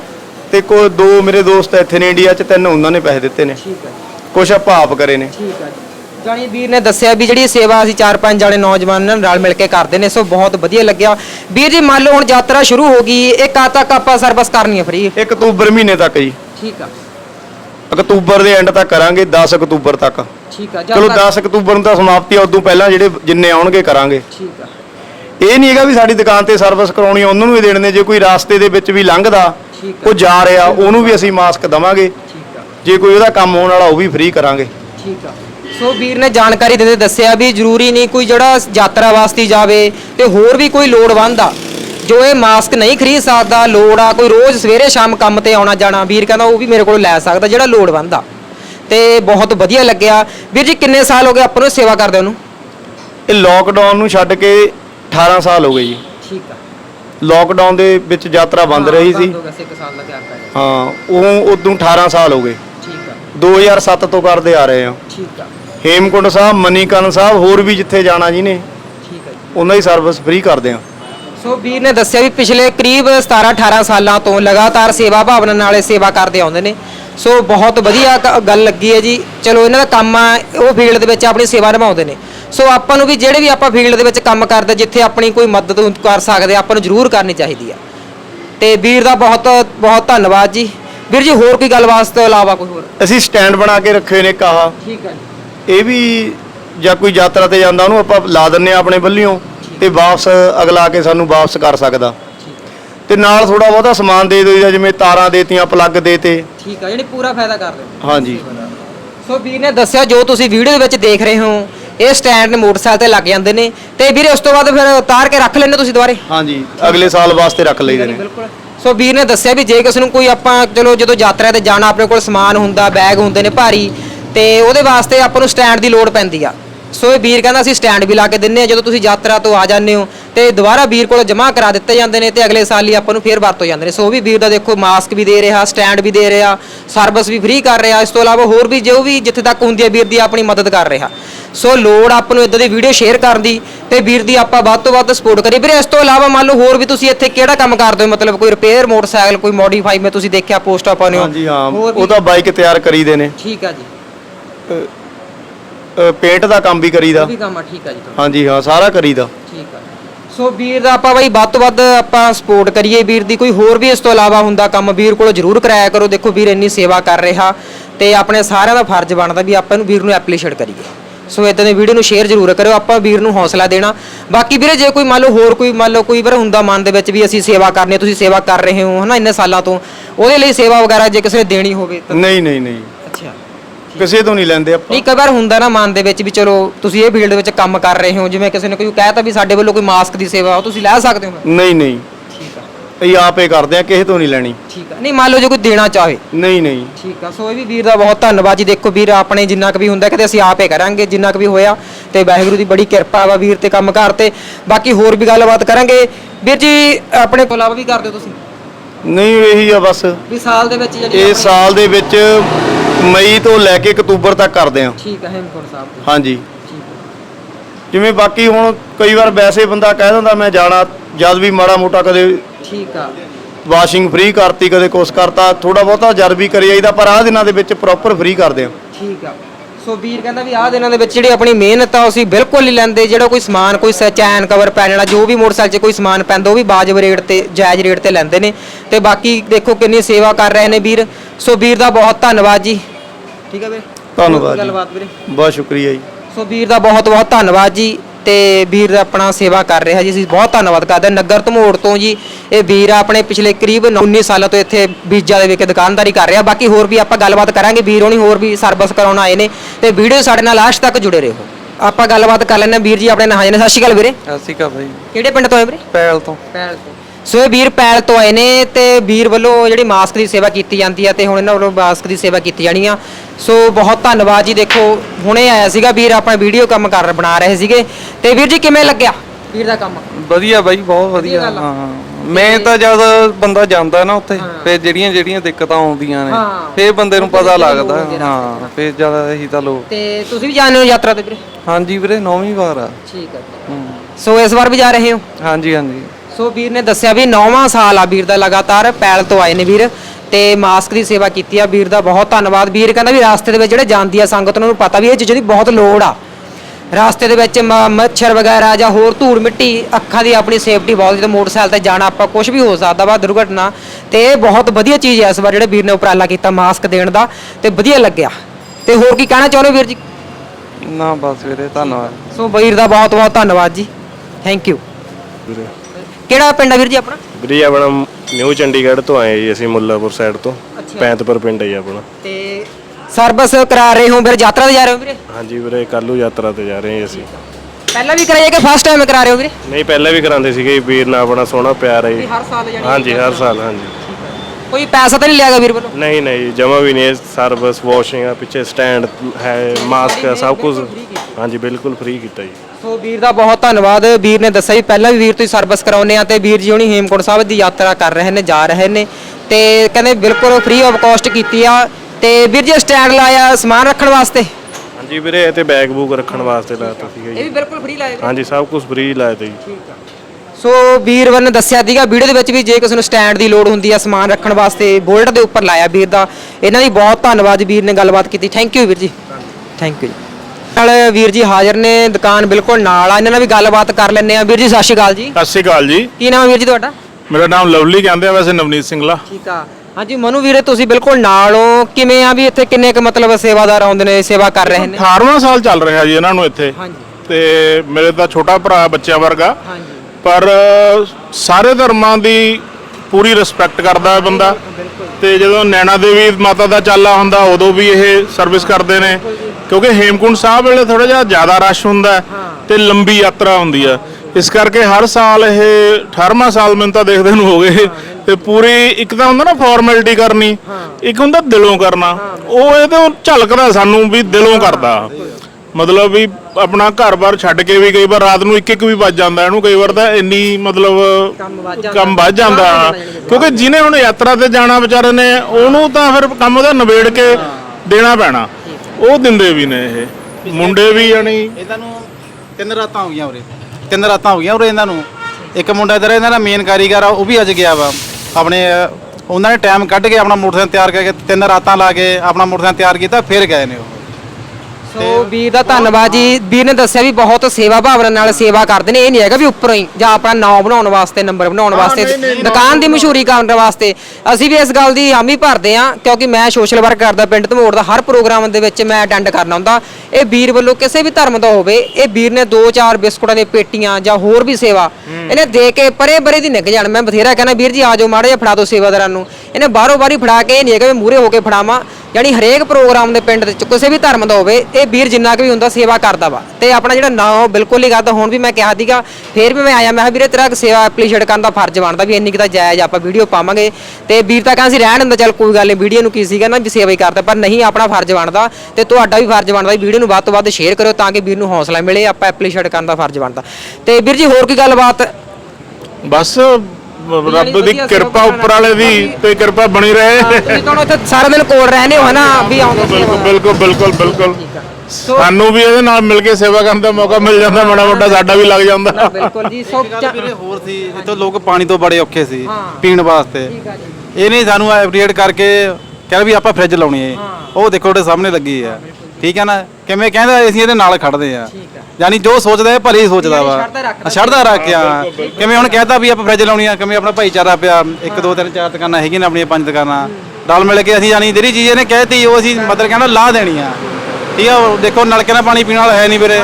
ਤੇ ਕੋ ਦੋ ਮੇਰੇ ਦੋਸਤ ਇੱਥੇ ਨੇ ਇੰਡੀਆ 'ਚ ਤਿੰਨ ਉਹਨਾਂ ਨੇ ਪੈਸੇ ਦਿੱਤੇ ਨੇ। ਠੀਕ ਹੈ ਆਪਾਂ ਆਪ ਕਰੇ ਨੇ। ਠੀਕ ਹੈ ਜਾਨੀ ਵੀਰ ਨੇ ਦੱਸਿਆ ਵੀ ਜਿਹੜੀ ਸੇਵਾ ਅਸੀਂ ਚਾਰ ਪੰਜ ਜਾਣੇ ਨੌਜਵਾਨ ਨਾਲ ਰਲ ਮਿਲ ਕੇ ਕਰਦੇ ਨੇ ਸੋ ਬਹੁਤ ਵਧੀਆ ਲੱਗਿਆ। ਵੀਰ ਜੀ ਮੰਨ ਲਓ ਹੁਣ ਯਾਤਰਾ ਸ਼ੁਰੂ ਹੋ ਗਈ ਇਹ ਕਦ ਤੱਕ ਆਪਾਂ ਸਰਵਿਸ ਕਰਨੀ ਹੈ ਫ੍ਰੀ 1 ਅਕਤੂਬਰ ਮਹੀਨੇ ਤੱਕ ਜੀ। ਠੀਕ ਆ। ਅਕਤੂਬਰ ਦੇ ਐਂਡ ਤੱਕ ਕਰਾਂਗੇ 10 ਅਕਤੂਬਰ ਤੱਕ। ਠੀਕ ਆ ਚਲੋ 10 ਅਕਤੂਬਰ ਨੂੰ ਤਾਂ ਸਮਾਪਤੀ ਆ ਉਦੋਂ ਪਹਿਲਾਂ ਜਿਹੜੇ ਜਿੰਨੇ ਆਉਣਗੇ ਕਰਾਂਗੇ। ਠੀਕ ਆ। ਇਹ ਨਹੀਂ ਹੈਗਾ ਵੀ ਸਾਡੀ ਦੁਕਾਨ ਤੇ ਸਰਵਿਸ ਕਰਾਉਣੀ ਆ, ਉਹਨੂੰ ਵੀ ਦੇਣ ਨੇ ਜੇ ਕੋਈ ਰਾਸਤੇ ਦੇ ਵਿੱਚ ਵੀ ਲੰਘਦਾ ਠੀਕ ਆ। ਉਹ ਜਾ ਰਿਹਾ ਉਹਨੂੰ ਵੀ ਅਸੀਂ ਮਾਸਕ ਦਵਾਂਗੇ। ਆ ਜੇ ਕੋਈ ਉਹਦਾ ਕੰਮ ਹੋਣ ਵਾਲਾ ਉਹ ਵੀ ਫ੍ਰੀ ਕਰਾਂਗੇ। ਠੀਕ ਆ। ਸੋ ਵੀਰ ਨੇ ਜਾਣਕਾਰੀ ਦਿੰਦੇ ਦੱਸਿਆ ਵੀ ਜ਼ਰੂਰੀ ਨਹੀਂ ਕੋਈ ਜਿਹੜਾ ਯਾਤਰਾ ਵਾਸਤੇ ਜਾਵੇ ਤੇ ਹੋਰ ਵੀ ਕੋਈ ਲੋੜਵੰਦ ਆ। ਜੋ ਇਹ ਮਾਸਕ ਨਹੀਂ ਖਰੀਦ ਸਕਦਾ ਲੋੜ ਆ ਕੋਈ ਰੋਜ਼ ਸਵੇਰੇ ਸ਼ਾਮ ਕੰਮ ਤੇ ਆਉਣਾ ਜਾਣਾ ਵੀਰ ਕਹਿੰਦਾ ਉਹ ਵੀ ਮੇਰੇ ਕੋਲ ਲੈ ਸਕਦਾ ਜਿਹੜਾ ਲੋੜਵੰਦ ਆ। ਤੇ ਬਹੁਤ ਵਧੀਆ ਲੱਗਿਆ। ਵੀਰ ਜੀ ਕਿੰਨੇ ਸਾਲ ਹੋ ਗਏ ਆਪਾਂ ਨੂੰ ਸੇਵਾ ਕਰਦੇ ਉਹਨੂੰ ਇਹ ਲੋਕਡਾਊਨ ਨੂੰ ਛੱਡ ਕੇ 18 ਸਾਲ ਹੋ ਗਏ ਜੀ। ਠੀਕ ਆ। ਲੋਕਡਾਊਨ ਦੇ ਵਿੱਚ ਯਾਤਰਾ ਬੰਦ ਰਹੀ ਸੀ। ਇੱਕ ਸਾਲ ਦਾ ਹਾਂ ਉਹ ਉਦੋਂ 18 ਸਾਲ ਹੋ ਗਏ। 2007 ਤੋਂ ਕਰਦੇ ਆ ਰਹੇ ਆ ਠੀਕ ਆ। ਹੇਮਕੁੰਡ ਸਾਹਿਬ ਮਨੀਕਰਨ ਸਾਹਿਬ ਹੋਰ ਵੀ ਜਿੱਥੇ ਜਾਣਾ ਜੀ ਨੇ ਠੀਕ ਆ ਜੀ। ਉਹਨਾਂ ਦੀ ਸਰਵਿਸ ਫ੍ਰੀ ਕਰਦੇ ਆ ਸੋ ਵੀਰ ਨੇ ਦੱਸਿਆ ਵੀ ਪਿਛਲੇ ਕਰੀਬ 17 18 ਸਾਲਾਂ ਤੋਂ ਲਗਾਤਾਰ ਸੇਵਾ ਭਾਵਨਾ ਨਾਲ ਇਹ ਸੇਵਾ ਕਰਦੇ ਆਉਂਦੇ ਨੇ। ਸੋ ਬਹੁਤ ਵਧੀਆ ਕ- ਗੱਲ ਲੱਗੀ ਹੈ ਜੀ। ਚਲੋ ਇਹਨਾਂ ਦਾ ਕੰਮ ਆ ਉਹ ਫੀਲਡ ਦੇ ਵਿੱਚ ਆਪਣੀ ਸੇਵਾ ਨਿਭਾਉਂਦੇ ਨੇ। ਸੋ ਆਪਾਂ ਨੂੰ ਵੀ ਜਿਹੜੇ ਵੀ ਆਪਾਂ ਫੀਲਡ ਦੇ ਵਿੱਚ ਕੰਮ ਕਰਦੇ ਜਿੱਥੇ ਆਪਣੀ ਕੋਈ ਮਦਦ ਕਰ ਸਕਦੇ ਆਪਾਂ ਨੂੰ ਜ਼ਰੂਰ ਕਰਨੀ ਚਾਹੀਦੀ ਆ। ਤੇ ਵੀਰ ਦਾ ਬਹੁਤ ਬਹੁਤ ਧੰਨਵਾਦ ਜੀ। ਵੀਰ ਜੀ ਹੋਰ ਕੋਈ ਗੱਲਬਾਤ ਤੋਂ ਇਲਾਵਾ ਕੋਈ ਹੋਰ? ਅਸੀਂ ਸਟੈਂਡ ਬਣਾ ਕੇ ਰੱਖੇ ਨੇ ਕਾਹ ਠੀਕ ਹੈ ਇਹ ਵੀ ਜਾਂ ਕੋਈ ਯਾਤਰਾ ਤੇ ਜਾਂਦਾ ਉਹਨੂੰ ਆਪਾਂ ਲਾ ਦਿੰਨੇ ਆ ਆਪਣੇ ਵੱਲਿਓਂ ਤੇ ਵਾਪਸ ਅਗਲਾ ਕੇ ਸਾਨੂੰ ਵਾਪਸ ਕਰ ਸਕਦਾ। ਤੇ ਨਾਲ ਥੋੜਾ ਬਹੁਤਾ ਸਮਾਨ ਦੇ ਦਿਓ ਜਿਵੇਂ ਤਾਰਾਂ ਦੇਤੀਆਂ ਪਲੱਗ ਦੇਤੇ। ਠੀਕ ਆ ਜਿਹੜੀ ਪੂਰਾ ਫਾਇਦਾ ਕਰ ਰਹੇ ਹੋ ਹਾਂਜੀ। ਸੋ ਵੀਰ ਨੇ ਦੱਸਿਆ ਜੋ ਤੁਸੀਂ ਵੀਡੀਓ ਦੇ ਵਿੱਚ ਦੇਖ ਰਹੇ ਹੋ ਇਹ ਸਟੈਂਡ ਨੇ ਮੋਟਰਸਾਈਕਲ ਤੇ ਲੱਗ ਜਾਂਦੇ ਨੇ। ਤੇ ਵੀਰੇ ਉਸ ਤੋਂ ਬਾਅਦ ਫਿਰ ਉਤਾਰ ਕੇ ਰੱਖ ਲੈਂਦੇ ਤੁਸੀਂ ਦੁਬਾਰੇ? ਹਾਂਜੀ ਅਗਲੇ ਸਾਲ ਵਾਸਤੇ ਰੱਖ ਲਈਦੇ ਨੇ। ਬਿਲਕੁਲ। ਸੋ ਵੀਰ ਨੇ ਦੱਸਿਆ ਵੀ ਜੇ ਕਿਸੇ ਨੂੰ ਕੋਈ ਆਪਾਂ, ਚਲੋ ਜਦੋਂ ਯਾਤਰਾ ਤੇ ਜਾਣਾ, ਆਪਣੇ ਕੋਲ ਸਮਾਨ ਹੁੰਦਾ, ਬੈਗ ਹੁੰਦੇ ਨੇ ਭਾਰੀ, ਤੇ ਉਹਦੇ ਵਾਸਤੇ ਆਪਾਂ ਨੂੰ ਸਟੈਂਡ ਦੀ ਲੋੜ ਪੈਂਦੀ ਆ। ਸੋ ਇਹ ਵੀਰ ਕਹਿੰਦਾ ਅਸੀਂ ਸਟੈਂਡ ਵੀ ਲਾ ਕੇ ਦਿੰਨੇ ਆ ਜਦੋਂ ਤੁਸੀਂ ਯਾਤਰਾ ਤੋਂ ਆ ਜਾਂਦੇ ਹੋ ਤੇ ਦੁਬਾਰਾ ਵੀਰ ਕੋਲ ਜਮ੍ਹਾਂ ਕਰਾ ਦਿੱਤੇ ਜਾਂਦੇ ਨੇ ਤੇ ਅਗਲੇ ਸਾਲ ਲਈ ਆਪਾਂ ਨੂੰ ਫੇਰ ਵਰਤੋਂ ਜਾਂਦੇ ਨੇ। ਸੋ ਵੀ ਵੀਰ ਦਾ ਦੇਖੋ ਮਾਸਕ ਵੀ ਦੇ ਰਿਹਾ ਸਟੈਂਡ ਵੀ ਦੇ ਰਿਹਾ ਸਰਵਿਸ ਵੀ ਫ੍ਰੀ ਕਰ ਰਿਹਾ। ਇਸ ਤੋਂ ਇਲਾਵਾ ਹੋਰ ਵੀ ਜੋ ਵੀ ਜਿੱਥੇ ਤੱਕ ਹੁੰਦੀ ਹੈ ਵੀਰ ਦੀ ਆਪਣੀ ਮਦਦ ਕਰ ਰਿਹਾ। ਸੋ ਲੋੜ ਆਪਾਂ ਨੂੰ ਇਦਾਂ ਦੀ ਵੀਡੀਓ ਸ਼ੇਅਰ ਕਰਨ ਦੀ ਤੇ ਵੀਰ ਦੀ ਆਪਾਂ ਵੱਧ ਤੋਂ ਵੱਧ ਸਪੋਰਟ ਕਰੀਏ। ਵੀਰੇ ਇਸ ਤੋਂ ਇਲਾਵਾ ਮੰਨ ਲਓ ਹੋਰ ਵੀ ਤੁਸੀਂ ਇੱਥੇ ਕਿਹੜਾ ਕੰਮ ਕਰਦੇ ਹੋ? ਮਤਲਬ ਕੋਈ ਰਿਪੇਅਰ ਮੋਟਰਸਾਈਕਲ ਕੋਈ ਮੋਡੀਫਾਈ ਮੈਂ ਤੁਸੀਂ ਦੇਖਿਆ ਪੋਸਟ ਆਪਾਂ ਨੇ? ਹਾਂਜੀ ਹਾਂ। ਉਹ ਤਾਂ ਬਾਈਕ ਤਿਆਰ ਕਰੀਦੇ ਨੇ। ਠੀਕ ਆ ਜੀ। ਅ, ਪੇਂਟ ਦਾ ਕੰਮ ਵੀ ਕਰੀਦਾ। ਉਹ ਵੀ ਕੰਮ ਆ ਠੀਕ ਆ ਜੀ ਤੁਹਾਡਾ। ਹਾਂਜੀ ਹਾਂ ਸਾਰਾ ਕਰੀਦਾ। ਠੀਕ ਆ। ਸੋ ਵੀਰ ਦਾ ਆਪਾਂ ਬਾਈ ਵੱਧ ਤੋਂ ਵੱਧ ਆਪਾਂ ਸਪੋਰਟ ਕਰੀਏ ਵੀਰ ਦੀ। ਕੋਈ ਹੋਰ ਵੀ ਇਸ ਤੋਂ ਇਲਾਵਾ ਹੁੰਦਾ ਕੰਮ ਵੀਰ ਕੋਲ ਜ਼ਰੂਰ ਕਰਾਇਆ ਕਰੋ। ਦੇਖੋ ਵੀਰ ਇੰਨੀ ਸੇਵਾ ਕਰ ਰਿਹਾ ਤੇ ਆਪਣੇ ਸਾਰਿਆਂ ਦਾ ਫਰਜ਼ ਬਣਦਾ ਵੀ ਆਪਾਂ ਇਹਨੂੰ ਵੀਰ ਨੂੰ ਐਪਰੀਸ਼ੀਏਟ ਕਰੀਏ। ਸੋ ਇਦਾਂ ਦੀ ਵੀਡੀਓ ਨੂੰ ਸ਼ੇਅਰ ਜ਼ਰੂਰ ਕਰਿਓ। ਆਪਾਂ ਵੀਰ ਨੂੰ ਹੌਸਲਾ ਦੇਣਾ। ਬਾਕੀ ਵੀਰੇ ਜੇ ਕੋਈ ਮੰਨ ਲਓ ਹੋਰ ਕੋਈ ਮੰਨ ਲਓ ਕੋਈ ਵੀਰ ਹੁੰਦਾ ਮਨ ਦੇ ਵਿੱਚ ਵੀ ਅਸੀਂ ਸੇਵਾ ਕਰਨੀ ਹੈ, ਤੁਸੀਂ ਸੇਵਾ ਕਰ ਰਹੇ ਹੋ ਹਨਾ ਇੰਨੇ ਸਾਲਾਂ ਤੋਂ ਉਹਦੇ ਲਈ ਸੇਵਾ ਵਗੈਰਾ ਜੇ ਕਿਸੇ ਨੇ ਦੇਣੀ ਹੋਵੇ ਤਾਂ ਨਹੀਂ ਨਹੀਂ ਨਹੀਂ। ਕਿਸੇ ਤੋਂ ਨਹੀਂ ਲੈਂਦੇ ਆਪਾਂ। ਨਹੀਂ ਕਈ ਵਾਰ ਹੁੰਦਾ ਨਾ ਮਨ ਦੇ ਵਿੱਚ ਵੀ ਚਲੋ ਤੁਸੀਂ ਇਹ ਫੀਲਡ ਵਿੱਚ ਕੰਮ ਕਰ ਰਹੇ ਹੋ ਜਿਵੇਂ ਕਿਸੇ ਨੇ ਕੋਈ ਕਹਿਤਾ ਵੀ ਸਾਡੇ ਵੱਲੋਂ ਕੋਈ ਮਾਸਕ ਦੀ ਸੇਵਾ ਉਹ ਤੁਸੀਂ ਲੈ ਸਕਦੇ ਹੋ ਨਹੀਂ ਨਹੀਂ। ਠੀਕ ਆ। ਇਹ ਆਪੇ ਕਰਦੇ ਆ ਕਿਸੇ ਤੋਂ ਨਹੀਂ ਲੈਣੀ। ਠੀਕ ਆ। ਨਹੀਂ ਮੰਨ ਲਓ ਜੇ ਕੋਈ ਦੇਣਾ ਚਾਹੇ। ਨਹੀਂ ਨਹੀਂ। ਠੀਕ ਆ। ਸੋ ਇਹ ਵੀ ਵੀਰ ਦਾ ਬਹੁਤ ਧੰਨਵਾਦ ਜੀ। ਦੇਖੋ ਵੀਰ ਆਪਣੇ ਜਿੰਨਾ ਕੁ ਵੀ ਹੁੰਦਾ ਕਿਤੇ ਅਸੀਂ ਆਪੇ ਕਰਾਂਗੇ ਜਿੰਨਾ ਕੁ ਵੀ ਹੋਇਆ। ਤੇ ਵਾਹਿਗੁਰੂ ਦੀ ਬੜੀ ਕਿਰਪਾ ਵਾ ਵੀਰ ਤੇ ਕੰਮ ਕਰ ਤੇ। ਬਾਕੀ ਹੋਰ ਵੀ ਗੱਲਬਾਤ ਕਰਾਂਗੇ। ਵੀਰ ਜੀ ਆਪਣੇ ਇਲਾਵਾ ਵੀ ਕਰਦੇ ਹੋ ਤੁਸੀਂ? ਨਹੀਂ ਇਹੀ ਆ ਬਸ। ਵੀ ਸਾਲ ਦੇ ਵਿੱਚ ਜਿਹੜੀ ਇਹ ਸਾਲ ਦੇ ਵਿੱਚ ਮਈ ਤੋਂ ਲੈ ਕੇ ਅਕਤੂਬਰ ਤੱਕ ਕਰਦੇ ਆ ਠੀਕ ਆ ਹੇਮਕੁੰਟ ਸਾਹਿਬ ਦੀ ਹਾਂਜੀ। ਠੀਕ ਜਿਵੇਂ ਬਾਕੀ ਹੁਣ ਕਈ ਵਾਰ ਵੈਸੇ ਬੰਦਾ ਕਹਿ ਦਿੰਦਾ ਮੈਂ ਜਾਣਾ ਜਦ ਵੀ ਮਾੜਾ ਮੋਟਾ ਕਦੇ ਠੀਕ ਆ। ਵਾਸ਼ਿੰਗ ਫ੍ਰੀ ਕਰਤੀ ਕਦੇ ਕੁਛ ਕਰਤਾ ਥੋੜਾ ਬਹੁਤਾ ਜਦ ਵੀ ਕਰੀ ਜਾਈਦਾ ਪਰ ਆਹ ਦਿਨਾਂ ਦੇ ਵਿੱਚ ਪ੍ਰੋਪਰ ਫ੍ਰੀ ਕਰਦੇ ਆ ਠੀਕ ਆ। ਸੋ ਵੀਰ ਕਹਿੰਦਾ ਵੀ ਆਹ ਦਿਨਾਂ ਦੇ ਵਿੱਚ ਜਿਹੜੀ ਆਪਣੀ ਮਿਹਨਤ ਆ ਅਸੀਂ ਬਿਲਕੁਲ ਨਹੀਂ ਲੈਂਦੇ। ਜਿਹੜਾ ਕੋਈ ਸਮਾਨ ਕੋਈ ਸ- ਚੈਨ ਕਵਰ ਪੈਣ ਵਾਲਾ ਜੋ ਵੀ ਮੋਟਰਸਾਈਕਲ 'ਚ ਕੋਈ ਸਮਾਨ ਪੈਂਦਾ ਉਹ ਵੀ ਬਾਜਬ ਰੇਟ ਤੇ ਜਾਇਜ਼ ਰੇਟ ਤੇ ਲੈਂਦੇ ਨੇ। ਤੇ ਬਾਕੀ ਦੇਖੋ ਕਿੰਨੀ ਸੇਵਾ ਕਰ ਰਹੇ ਨੇ ਵੀਰ। ਸੋ ਵੀਰ ਦਾ ਬਹੁਤ ਧੰਨਵਾਦ ਜੀ। ਠੀਕ ਆ ਵੀਰੇ? ਧੰਨਵਾਦ ਜੀ। ਗੱਲਬਾਤ ਵੀਰੇ। ਬਹੁਤ ਸ਼ੁਕਰੀਆ ਜੀ। ਸੋ ਵੀਰ ਦਾ ਬਹੁਤ ਬਹੁਤ ਧੰਨਵਾਦ ਜੀ। ਤੇ ਵੀਰ ਆਪਣਾ ਸੇਵਾ ਕਰ ਰਿਹਾ ਜੀ। ਅਸੀਂ ਬਹੁਤ ਧੰਨਵਾਦ ਕਰਦੇ ਹਾਂ। ਨਗਰ ਧਮੋੜ ਤੋਂ ਜੀ ਇਹ ਵੀਰ ਆਪਣੇ ਪਿਛਲੇ ਕਰੀਬ 19 ਸਾਲਾਂ ਤੋਂ ਇੱਥੇ ਬੀਜਾਂ ਦੇ ਵਿੱਚ ਦੁਕਾਨਦਾਰੀ ਕਰ ਰਿਹਾ। ਬਾਕੀ ਹੋਰ ਵੀ ਆਪਾਂ ਗੱਲਬਾਤ ਕਰਾਂਗੇ। ਵੀਰ ਹੋਣੀ ਹੋਰ ਵੀ ਸਰਵਿਸ ਕਰਾਉਣ ਆਏ ਨੇ ਤੇ ਵੀਡੀਓ ਸਾਡੇ ਨਾਲ ਲਾਸਟ ਤੱਕ ਜੁੜੇ ਰਹੋ। ਆਪਾਂ ਗੱਲਬਾਤ ਕਰ ਲੈਂਦੇ ਹਾਂ। ਵੀਰ ਜੀ ਆਪਣੇ ਨਾਲ ਨੇ। ਸਤਿ ਸ਼੍ਰੀ ਅਕਾਲ ਵੀਰੇ। ਸਤਿ ਸ਼੍ਰੀ ਅਕਾਲ ਭਾਈ ਕਿਹੜੇ ਪਿੰਡ ਤੋਂ ਆਏ ਵੀਰੇ? ਪੈਲ ਤੋਂ। ਪੈਲ ਤੋਂ। ਸੋ ਇਹ ਵੀਰ ਪੈਲ ਤੋਂ ਆਏ ਨੇ ਤੇ ਵੀਰ ਵੱਲੋਂ ਜਿਹੜੀ ਮਾਸਕ ਦੀ ਸੇਵਾ ਕੀਤੀ ਜਾਂਦੀ ਹੈ ਤੇ ਹੁਣ ਇਹਨਾਂ ਵੱਲੋਂ ਮਾਸਕ ਦੀ ਸੇਵਾ ਕੀਤੀ ਜਾਣੀ ਆ। ਸੋ ਬਹੁਤ ਧੰਨਵਾਦ ਜੀ। ਦੇਖੋ ਹੁਣੇ ਆਇਆ ਸੀਗਾ ਵੀਰ ਆਪਣਾ ਵੀਡੀਓ ਕੰਮ ਕਰ ਬਣਾ ਰਹੇ ਸੀਗੇ। ਤੇ ਵੀਰ ਜੀ ਕਿਵੇਂ ਲੱਗਿਆ ਵੀਰ ਦਾ ਕੰਮ? ਵਧੀਆ ਬਾਈ ਬਹੁਤ ਵਧੀਆ ਗੱਲ ਆ। ਹਾਂ ਮੈਂ ਤਾਂ ਜਦ ਬੰਦਾ ਜਾਂਦਾ ਨਾ ਉੱਥੇ। ਫਿਰ ਜਿਹੜੀਆਂ ਜਿਹੜੀਆਂ ਦਿੱਕਤਾਂ ਆਉਂਦੀਆਂ ਨੇ ਹਾਂ। ਫਿਰ ਬੰਦੇ ਨੂੰ ਪਤਾ ਲੱਗਦਾ। ਹਾਂ ਫਿਰ ਜ਼ਿਆਦਾ ਇਹੀ ਤਾਂ ਲੋਕ। ਤੇ ਤੁਸੀਂ ਵੀ ਜਾਂਦੇ ਹੋ ਯਾਤਰਾ ਤੇ ਵੀਰੇ? ਹਾਂਜੀ ਵੀਰੇ ਨੌਵੀਂ ਵਾਰ ਆ। ਠੀਕ ਹੂੰ। ਸੋ ਇਸ ਵਾਰ ਵੀ ਜਾ ਰਹੇ ਹੋ? ਹਾਂਜੀ ਹਾਂਜੀ। ਸੋ ਵੀਰ ਨੇ ਦੱਸਿਆ ਵੀ 9ਵਾਂ ਸਾਲ ਆ ਵੀਰ ਦਾ ਲਗਾਤਾਰ ਪੈਲ ਤੋਂ ਆਏ ਨੇ ਵੀਰ ਤੇ ਮਾਸਕ ਦੀ ਸੇਵਾ ਕੀਤੀ ਆ ਵੀਰ ਦਾ ਬਹੁਤ ਧੰਨਵਾਦ। ਵੀਰ ਕਹਿੰਦਾ ਵੀ ਰਾਸਤੇ ਦੇ ਵਿੱਚ ਜਿਹੜੇ ਜਾਂਦੀ ਆ ਸੰਗਤ ਨੂੰ ਪਤਾ ਵੀ ਇਹ ਚੀਜ਼ਾਂ ਦੀ ਬਹੁਤ ਲੋੜ ਆ। ਰਾਸਤੇ ਦੇ ਵਿੱਚ ਮੱਛਰ ਵਗੈਰਾ ਜਾਂ ਹੋਰ ਧੂੜ ਮਿੱਟੀ ਅੱਖਾਂ ਦੀ ਆਪਣੀ ਸੇਫਟੀ ਬਹੁਤ ਜਦੋਂ ਮੋਟਰਸਾਈਕਲ ਤੇ ਜਾਣਾ ਆਪਾਂ ਕੁਝ ਵੀ ਹੋ ਸਕਦਾ ਵਾ ਦੁਰਘਟਨਾ ਤੇ ਇਹ ਬਹੁਤ ਵਧੀਆ ਚੀਜ਼ ਹੈ ਇਸ ਵਾਰ ਜਿਹੜੇ ਵੀਰ ਨੇ ਉਪਰਾਲਾ ਕੀਤਾ ਮਾਸਕ ਦੇਣ ਦਾ ਤੇ ਵਧੀਆ ਲੱਗਿਆ। ਤੇ ਹੋਰ ਕੀ ਕਹਿਣਾ ਚਾਹੁੰਦੇ ਵੀਰ ਜੀ? ਨਾ ਬਸ ਵੀਰੇ ਧੰਨਵਾਦ। ਸੋ ਵੀਰ ਦਾ ਬਹੁਤ ਬਹੁਤ ਧੰਨਵਾਦ ਜੀ। ਥੈਂਕ ਯੂ ਵੀਰੇ। ਕਿਹੜਾ ਪਿੰਡ ਆ ਵੀਰ ਜੀ ਆਪਣਾ? ਵੀਰੇ ਆਪਣਾ ਨਿਊ ਚੰਡੀਗੜ੍ਹ ਤੋਂ ਆਏ ਜੀ ਅਸੀਂ ਮੁੱਲਾਪੁਰ ਸਾਈਡ ਤੋਂ। ਪੈਂਤਪੁਰ ਪਿੰਡ ਹੈ ਜੀ ਆਪਣਾ। ਤੇ ਸਰਵਿਸ ਕਰਾ ਰਹੇ ਹੋ ਵੀਰੇ ਯਾਤਰਾ ਤੇ ਜਾ ਰਹੇ ਹੋ ਵੀਰੇ? ਹਾਂਜੀ ਵੀਰੇ ਕੱਲੂ ਯਾਤਰਾ ਤੇ ਜਾ ਰਹੇ ਹਾਂ ਅਸੀਂ। ਪਹਿਲਾਂ ਵੀ ਕਰਾਇਆ ਕਿ ਫਸਟ ਟਾਈਮ ਕਰਾ ਰਹੇ ਹੋ ਵੀਰੇ? ਨਹੀਂ ਪਹਿਲਾਂ ਵੀ ਕਰਾਉਂਦੇ ਸੀਗੇ ਜੀ, ਵੀਰ ਨਾਲ ਆਪਣਾ ਸੋਹਣਾ ਪਿਆਰ ਹੈ ਜੀ। ਹਰ ਸਾਲ ਹਾਂਜੀ ਹਰ ਸਾਲ ਹਾਂਜੀ। ਕੋਈ ਪੈਸਾ ਤਾਂ ਨਹੀਂ ਲਿਆਗਾ ਵੀਰ ਵੱਲੋਂ? ਨਹੀਂ ਨਹੀਂ ਜਮਾ ਵੀ ਨਹੀਂ ਸਰਵਿਸ ਵਾਸ਼ਿੰਗ ਆ ਪਿੱਛੇ ਸਟੈਂਡ ਹੈ ਮਾਸਕ ਸਭ ਕੁਝ ਹਾਂਜੀ ਬਿਲਕੁਲ ਫ੍ਰੀ ਕੀਤਾ ਜੀ। ਸੋ ਵੀਰ ਦਾ ਬਹੁਤ ਧੰਨਵਾਦ। ਵੀਰ ਨੇ ਦੱਸਿਆ ਵੀ ਪਹਿਲਾਂ ਵੀ ਵੀਰ ਤੁਸੀਂ ਸਰਵਿਸ ਕਰਾਉਨੇ ਆ ਤੇ ਵੀਰ ਜੀ ਹੁਣੀ ਹੇਮਕੁੰਟ ਸਾਹਿਬ ਦੀ ਯਾਤਰਾ ਕਰ ਰਹੇ ਨੇ ਜਾ ਰਹੇ ਨੇ ਤੇ ਕਹਿੰਦੇ ਬਿਲਕੁਲ ਫ੍ਰੀ ਆਫ ਕਾਸਟ ਕੀਤੀ ਆ। ਤੇ ਵੀਰ ਜੀ ਸਟੈਂਡ ਲਾਇਆ ਸਮਾਨ ਰੱਖਣ ਵਾਸਤੇ? ਹਾਂਜੀ ਵੀਰੇ ਇਹ ਤੇ ਬੈਗ ਬੂਕ ਰੱਖਣ ਵਾਸਤੇ ਲਾਤਾ ਸੀਗਾ ਇਹ ਜੀ ਵੀ ਬਿਲਕੁਲ ਫ੍ਰੀ ਲਾਇਆ। ਹਾਂਜੀ ਸਭ ਕੁਝ ਫ੍ਰੀ ਲਾਇਆ ਤੇ ਜੀ। ਸੋ ਵੀਰਵਰ ਨੇ ਦੱਸਿਆ ਸੀਗਾ ਵੀਡੀਓ ਦੇ ਵਿੱਚ ਵੀ ਜੇ ਕਿਸੇ ਨੂੰ ਸਟੈਂਡ ਦੀ ਲੋੜ ਹੁੰਦੀ ਆ ਸਮਾਨ ਰੱਖਣ ਵਾਸਤੇ ਬੋਲਟ ਦੇ ਉੱਪਰ ਲਾਇਆ ਵੀਰ ਦਾ। ਇਹਨਾਂ ਦੀ ਬਹੁਤ ਧੰਨਵਾਦ ਵੀਰ ਨੇ ਗੱਲਬਾਤ ਕੀਤੀ। ਥੈਂਕ ਯੂ ਵੀਰ ਜੀ। ਥੈਂਕ ਯੂ ਨਾਲ ਵੀਰ ਜੀ ਹਾਜ਼ਰ ਨੇ ਦੁਕਾਨ ਬਿਲਕੁਲ ਨਾਲ ਆ। ਇਹਨਾਂ ਨਾਲ ਵੀ ਗੱਲਬਾਤ ਕਰ ਲੈਂਦੇ ਆ। ਵੀਰ ਜੀ ਸਤਿ ਸ਼੍ਰੀ ਅਕਾਲ ਜੀ। ਸਤਿ ਸ਼੍ਰੀ ਅਕਾਲ ਜੀ। ਕੀ ਨਾਮ ਹੈ ਵੀਰ ਜੀ ਤੁਹਾਡਾ? ਮੇਰਾ ਨਾਮ ਲਵਲੀ ਕਹਿੰਦੇ ਆ ਵੈਸੇ ਨਵਨੀਤ ਸਿੰਘਲਾ ਠੀਕ ਆ। ਹਾਂਜੀ ਮਨੂ ਵੀਰੇ ਤੁਸੀਂ ਬਿਲਕੁਲ ਨਾਲ ਹੋ। ਕਿਵੇਂ ਆ ਵੀ ਇੱਥੇ ਕਿੰਨੇ ਕੁ ਮਤਲਬ ਸੇਵਾਦਾਰ ਆਉਂਦੇ ਨੇ ਸੇਵਾ ਕਰ ਰਹੇ ਨੇ? 18ਵਾਂ ਸਾਲ ਚੱਲ ਰਿਹਾ ਜੀ ਇਹਨਾਂ ਨੂੰ ਇੱਥੇ। ਹਾਂਜੀ। ਤੇ ਮੇਰੇ ਤਾਂ ਛੋਟਾ ਭਰਾ ਬੱਚਿਆਂ ਵਰਗਾ। ਹਾਂਜੀ। ਪਰ, ਸਾਰੇ ਧਰਮਾਂ ਦੀ ਪੂਰੀ ਰਿਸਪੈਕਟ ਕਰਦਾ ਹੈ ਬੰਦਾ। ਤੇ ਜਦੋਂ ਨੈਣਾ ਦੇਵੀ ਮਾਤਾ ਦਾ ਚਾਲਾ ਹੁੰਦਾ, ਉਦੋਂ ਵੀ ਇਹ ਸਰਵਿਸ ਕਰਦੇ ਨੇ। ਕਿਉਂਕਿ ਹੇਮਕੁੰਡ ਸਾਹਿਬ ਵੇਲੇ ਥੋੜਾ ਜਿਹਾ ਜ਼ਿਆਦਾ ਰਸ਼ ਹੁੰਦਾ ਹੈ ਤੇ ਲੰਬੀ ਯਾਤਰਾ ਹੁੰਦੀ ਆ ਇਸ ਕਰਕੇ ਹਰ ਸਾਲ ਇਹ 18ਵਾਂ ਸਾਲ ਮੈਨੂੰ ਤਾਂ ਦੇਖਦੇ ਨੂੰ ਹੋ ਗਏ। ਤੇ ਪੂਰੀ ਇੱਕ ਤਾਂ ਹੁੰਦਾ ਨਾ ਫਾਰਮੈਲਿਟੀ ਕਰਨੀ, ਇੱਕ ਹੁੰਦਾ ਦਿਲੋਂ ਕਰਨਾ। ਉਹ ਇਹਦੇ ਝਲਕਦਾ ਸਾਨੂੰ ਵੀ ਦਿਲੋਂ ਕਰਦਾ। ਮਤਲਬ ਵੀ ਆਪਣਾ ਘਰ-ਬਾਰ ਛੱਡ ਕੇ ਵੀ ਕਈ ਵਾਰ ਰਾਤ ਨੂੰ ਇੱਕ ਇੱਕ ਵੀ ਵੱਜ ਜਾਂਦਾ ਇਹਨੂੰ ਕਈ ਵਾਰ ਤਾਂ ਇੰਨੀ ਮਤਲਬ ਕੰਮ ਵੱਧ ਜਾਂਦਾ। ਕੰਮ ਵੱਜ ਜਾਂਦਾ। ਕਿਉਂਕਿ ਜਿਹਨੇ ਹੁਣ ਯਾਤਰਾ ਤੇ ਜਾਣਾ ਵਿਚਾਰੇ ਨੇ ਉਹਨੂੰ ਤਾਂ ਫਿਰ ਕੰਮ ਉਹਦਾ ਨਿਬੇੜ ਕੇ ਦੇਣਾ ਪੈਣਾ। ਉਹ ਦਿੰਦੇ ਵੀ ਨੇ ਇਹ। ਮੁੰਡੇ ਵੀ ਯਾਨੀ ਇਹਨਾਂ ਨੂੰ ਤਿੰਨ ਰਾਤਾਂ ਹੋ ਗਈਆਂ ਉਰੇ। ਤਿੰਨ ਰਾਤਾਂ ਹੋ ਗਈਆਂ ਉਰੇ ਇਹਨਾਂ ਨੂੰ। ਇੱਕ ਮੁੰਡਾ ਇਧਰ ਇਹਨਾਂ ਦਾ ਮੇਨ ਕਾਰੀਗਰ ਆ ਉਹ ਵੀ ਅੱਜ ਗਿਆ ਵਾ। ਆਪਣੇ ਉਹਨਾਂ ਨੇ ਟਾਈਮ ਕੱਢ ਕੇ ਆਪਣਾ ਮੋਟਰਸਾਈਕਲ ਤਿਆਰ ਕਰਕੇ ਤਿੰਨ ਰਾਤਾਂ ਲਾ ਕੇ ਆਪਣਾ ਮੋਟਰਸਾਈਕਲ ਤਿਆਰ ਕੀਤਾ ਫਿਰ ਗਏ ਨੇ ਉਹ। ਸੋ ਵੀਰ ਦਾ ਧੰਨਵਾਦ ਜੀ। ਵੀਰ ਨੇ ਦੱਸਿਆ ਵੀ ਬਹੁਤ ਸੇਵਾ ਭਾਵਨਾ ਨਾਲ ਸੇਵਾ ਕਰਦੇ ਨੇ। ਇਹ ਨਹੀਂ ਹੈਗਾ ਵੀ ਉੱਪਰੋਂ ਹੀ ਜਾਂ ਆਪਣਾ ਨਾਮ ਬਣਾਉਣ ਵਾਸਤੇ ਨੰਬਰ ਬਣਾਉਣ ਵਾਸਤੇ ਦੁਕਾਨ ਦੀ ਮਸ਼ਹੂਰੀ ਕਰਨ ਵਾਸਤੇ। ਅਸੀਂ ਵੀ ਇਸ ਗੱਲ ਦੀ ਹਾਮੀ ਭਰਦੇ ਆ ਕਿਉਂਕਿ ਮੈਂ ਸੋਸ਼ਲ ਵਰਕ ਕਰਦਾ ਪਿੰਡ ਧਮੋੜ ਦਾ। ਹਰ ਪ੍ਰੋਗਰਾਮ ਦੇ ਵਿੱਚ ਮੈਂ ਅਟੈਂਡ ਕਰਨਾ ਹੁੰਦਾ। ਇਹ ਵੀਰ ਵੱਲੋਂ ਕਿਸੇ ਵੀ ਧਰਮ ਦਾ ਹੋਵੇ ਇਹ ਵੀਰ ਨੇ ਦੋ ਚਾਰ ਬਿਸਕੁਟਾਂ ਦੀਆਂ ਪੇਟੀਆਂ ਜਾਂ ਹੋਰ ਵੀ ਸੇਵਾ ਇਹਨੇ ਦੇ ਕੇ ਪਰੇ ਬਰੇ ਦੀ ਨਿਕ ਜਾਣ। ਮੈਂ ਬਥੇਰਾ ਕਹਿੰਦਾ ਵੀਰ ਜੀ ਆਜੋ ਮਾੜੇ ਜਿਹਾ ਫੜਾ ਦਿਓ ਸੇਵਾਦਾਰਾਂ ਨੂੰ। ਇਹਨੇ ਬਾਹਰੋਂ ਬਾਰੀ ਫੜਾ ਕੇ ਇਹ ਨਹੀਂ ਹੈਗਾ ਵੀ ਮੂਰੇ ਹੋ ਕੇ ਫੜਾਵਾਂ। ਯਾਨੀ ਹਰੇਕ ਪ੍ਰੋਗਰਾਮ ਦੇ ਪਿੰਡ ਦੇ ਵਿੱਚ ਕਿਸੇ ਵੀ ਧਰਮ ਦਾ ਹੋਵੇ ਇਹ ਵੀਰ ਜਿੰਨਾ ਕੁ ਵੀ ਹੁੰਦਾ ਸੇਵਾ ਕਰਦਾ ਵਾ। ਤੇ ਆਪਣਾ ਜਿਹੜਾ ਨਾਂ ਉਹ ਬਿਲਕੁਲ ਹੀ ਕਰਦਾ ਹੁਣ ਵੀ ਮੈਂ ਕਿਹਾ ਸੀਗਾ ਫੇਰ ਵੀ ਮੈਂ ਆਇਆ ਮੈਂ ਕਿਹਾ ਵੀਰੇ ਤੇਰਾ ਸੇਵਾ ਐਪਲੀਸ਼ੀਏਟ ਕਰਨ ਦਾ ਫਰਜ਼ ਬਣਦਾ ਵੀ ਇੰਨੀ ਕੁ ਤਾਂ ਜਾਇਜ਼ ਆਪਾਂ ਵੀਡੀਓ ਪਾਵਾਂਗੇ। ਤੇ ਵੀਰ ਤਾਂ ਕਹਿੰਦਾ ਸੀ ਰਹਿਣ ਦਿੰਦਾ ਚੱਲ ਕੋਈ ਗੱਲ ਨਹੀਂ ਵੀਡੀਓ ਨੂੰ ਕੀ ਸੀਗਾ ਨਾ ਵੀ ਸੇਵਾ ਹੀ ਕਰਦਾ ਪਰ ਨਹੀਂ ਆਪਣਾ ਫਰਜ਼ ਬਣਦਾ ਤੇ ਤੁਹਾਡਾ ਵੀ ਫਰਜ਼ ਬਣਦਾ ਵੀ ਵੀਡੀਓ ਨੂੰ ਵੱਧ ਤੋਂ ਵੱਧ ਸ਼ੇਅਰ ਕਰਿਓ ਤਾਂ ਕਿ ਵੀਰ ਨੂੰ ਹੌਸਲਾ ਮਿਲੇ ਆਪਾਂ ਐਪਲੀਸ਼ੀਏਟ ਕਰਨ ਦਾ ਫਰਜ਼ ਬਣਦਾ। ਤੇ ਵੀਰ ਜੀ ਹੋਰ ਕੀ ਗੱਲਬਾਤ? ਬਸ ਰੱਬ ਦੀ ਕਿਰਪਾ ਉੱਪਰ ਵਾਲੇ ਦੀ ਤੇ ਕਿਰਪਾ ਬਣੀ ਰਹੇ। ਤੁਸੀਂ ਤਾਂ ਹੁਣ ਇੱਥੇ ਸਾਰਾ ਦਿਨ ਕੋਲ ਰਹਿੰਦੇ ਹੋ ਹਨਾ ਵੀ ਆਉਂਦੇ ਬਿਲਕੁਲ ਬਿਲਕੁਲ ਬਿਲਕੁਲ ਬਿਲਕੁਲ। ਸਾਨੂੰ ਵੀ ਇਹਦੇ ਨਾਲ ਮਿਲ ਕੇ ਸੇਵਾ ਕਰਨ ਦਾ ਮੌਕਾ ਮਿਲ ਜਾਂਦਾ ਮਾੜਾ ਮੋਟਾ ਸਾਡਾ ਵੀ ਲੱਗ ਜਾਂਦਾ। ਬਿਲਕੁਲ ਜੀ ਸੋ ਗੱਲ ਵੀਰੇ ਹੋਰ ਸੀ ਜਿੱਥੋਂ ਲੋਕ ਪਾਣੀ ਤੋਂ ਬੜੇ ਔਖੇ ਸੀ ਪੀਣ ਵਾਸਤੇ। ਇਹ ਨਹੀਂ ਸਾਨੂੰ ਐਪਰੀਏਟ ਕਰਕੇ ਕਹਿੰਦਾ ਵੀ ਆਪਾਂ ਫ੍ਰਿਜ ਲਾਉਣੀ ਹੈ। ਉਹ ਦੇਖੋ ਉਹਦੇ ਸਾਹਮਣੇ ਲੱਗੀ ਹੈ। ਠੀਕ ਹੈ ਨਾ? ਕਿਵੇਂ ਕਹਿੰਦਾ ਅਸੀਂ ਇਹਦੇ ਨਾਲ ਖੜਦੇ ਆ। ਯਾਨੀ ਜੋ ਸੋਚਦਾ ਹੈ ਭਲੇ ਹੀ ਸੋਚਦਾ ਵਾ। ਸ਼ਰਧਾ ਰੱਖਦਾ। ਸ਼ਰਧਾ ਰੱਖ ਕੇ ਆ। ਕਿਵੇਂ ਹੁਣ ਕਹਿੰਦਾ ਵੀ ਆਪਾਂ ਫ੍ਰਿਜ ਲਾਉਣੀ ਆ ਕਿਵੇਂ ਆਪਣਾ ਭਾਈਚਾਰਾ ਪਿਆ। ਇੱਕ ਦੋ ਤਿੰਨ ਚਾਰ ਦੁਕਾਨਾਂ ਹੈਗੀਆਂ ਨੇ ਆਪਣੀਆਂ ਪੰਜ ਦੁਕਾਨਾਂ। ਰਲ ਮਿਲ ਕੇ ਅਸੀਂ ਯਾਨੀ ਜਿਹੜੀ ਚੀਜ਼ ਇਹਨੇ ਕਹਿਤੀ ਉਹ ਅਸੀਂ ਮਤਲਬ ਕਹਿੰਦਾ ਲਾ ਦੇਣੀ ਆ। ਠੀਕ ਆ ਉਹ ਦੇਖੋ ਨਲਕੇ ਨਾਲ ਪਾਣੀ ਪੀਣ ਵਾਲਾ ਹੈ ਨਹੀਂ ਵੀਰੇ।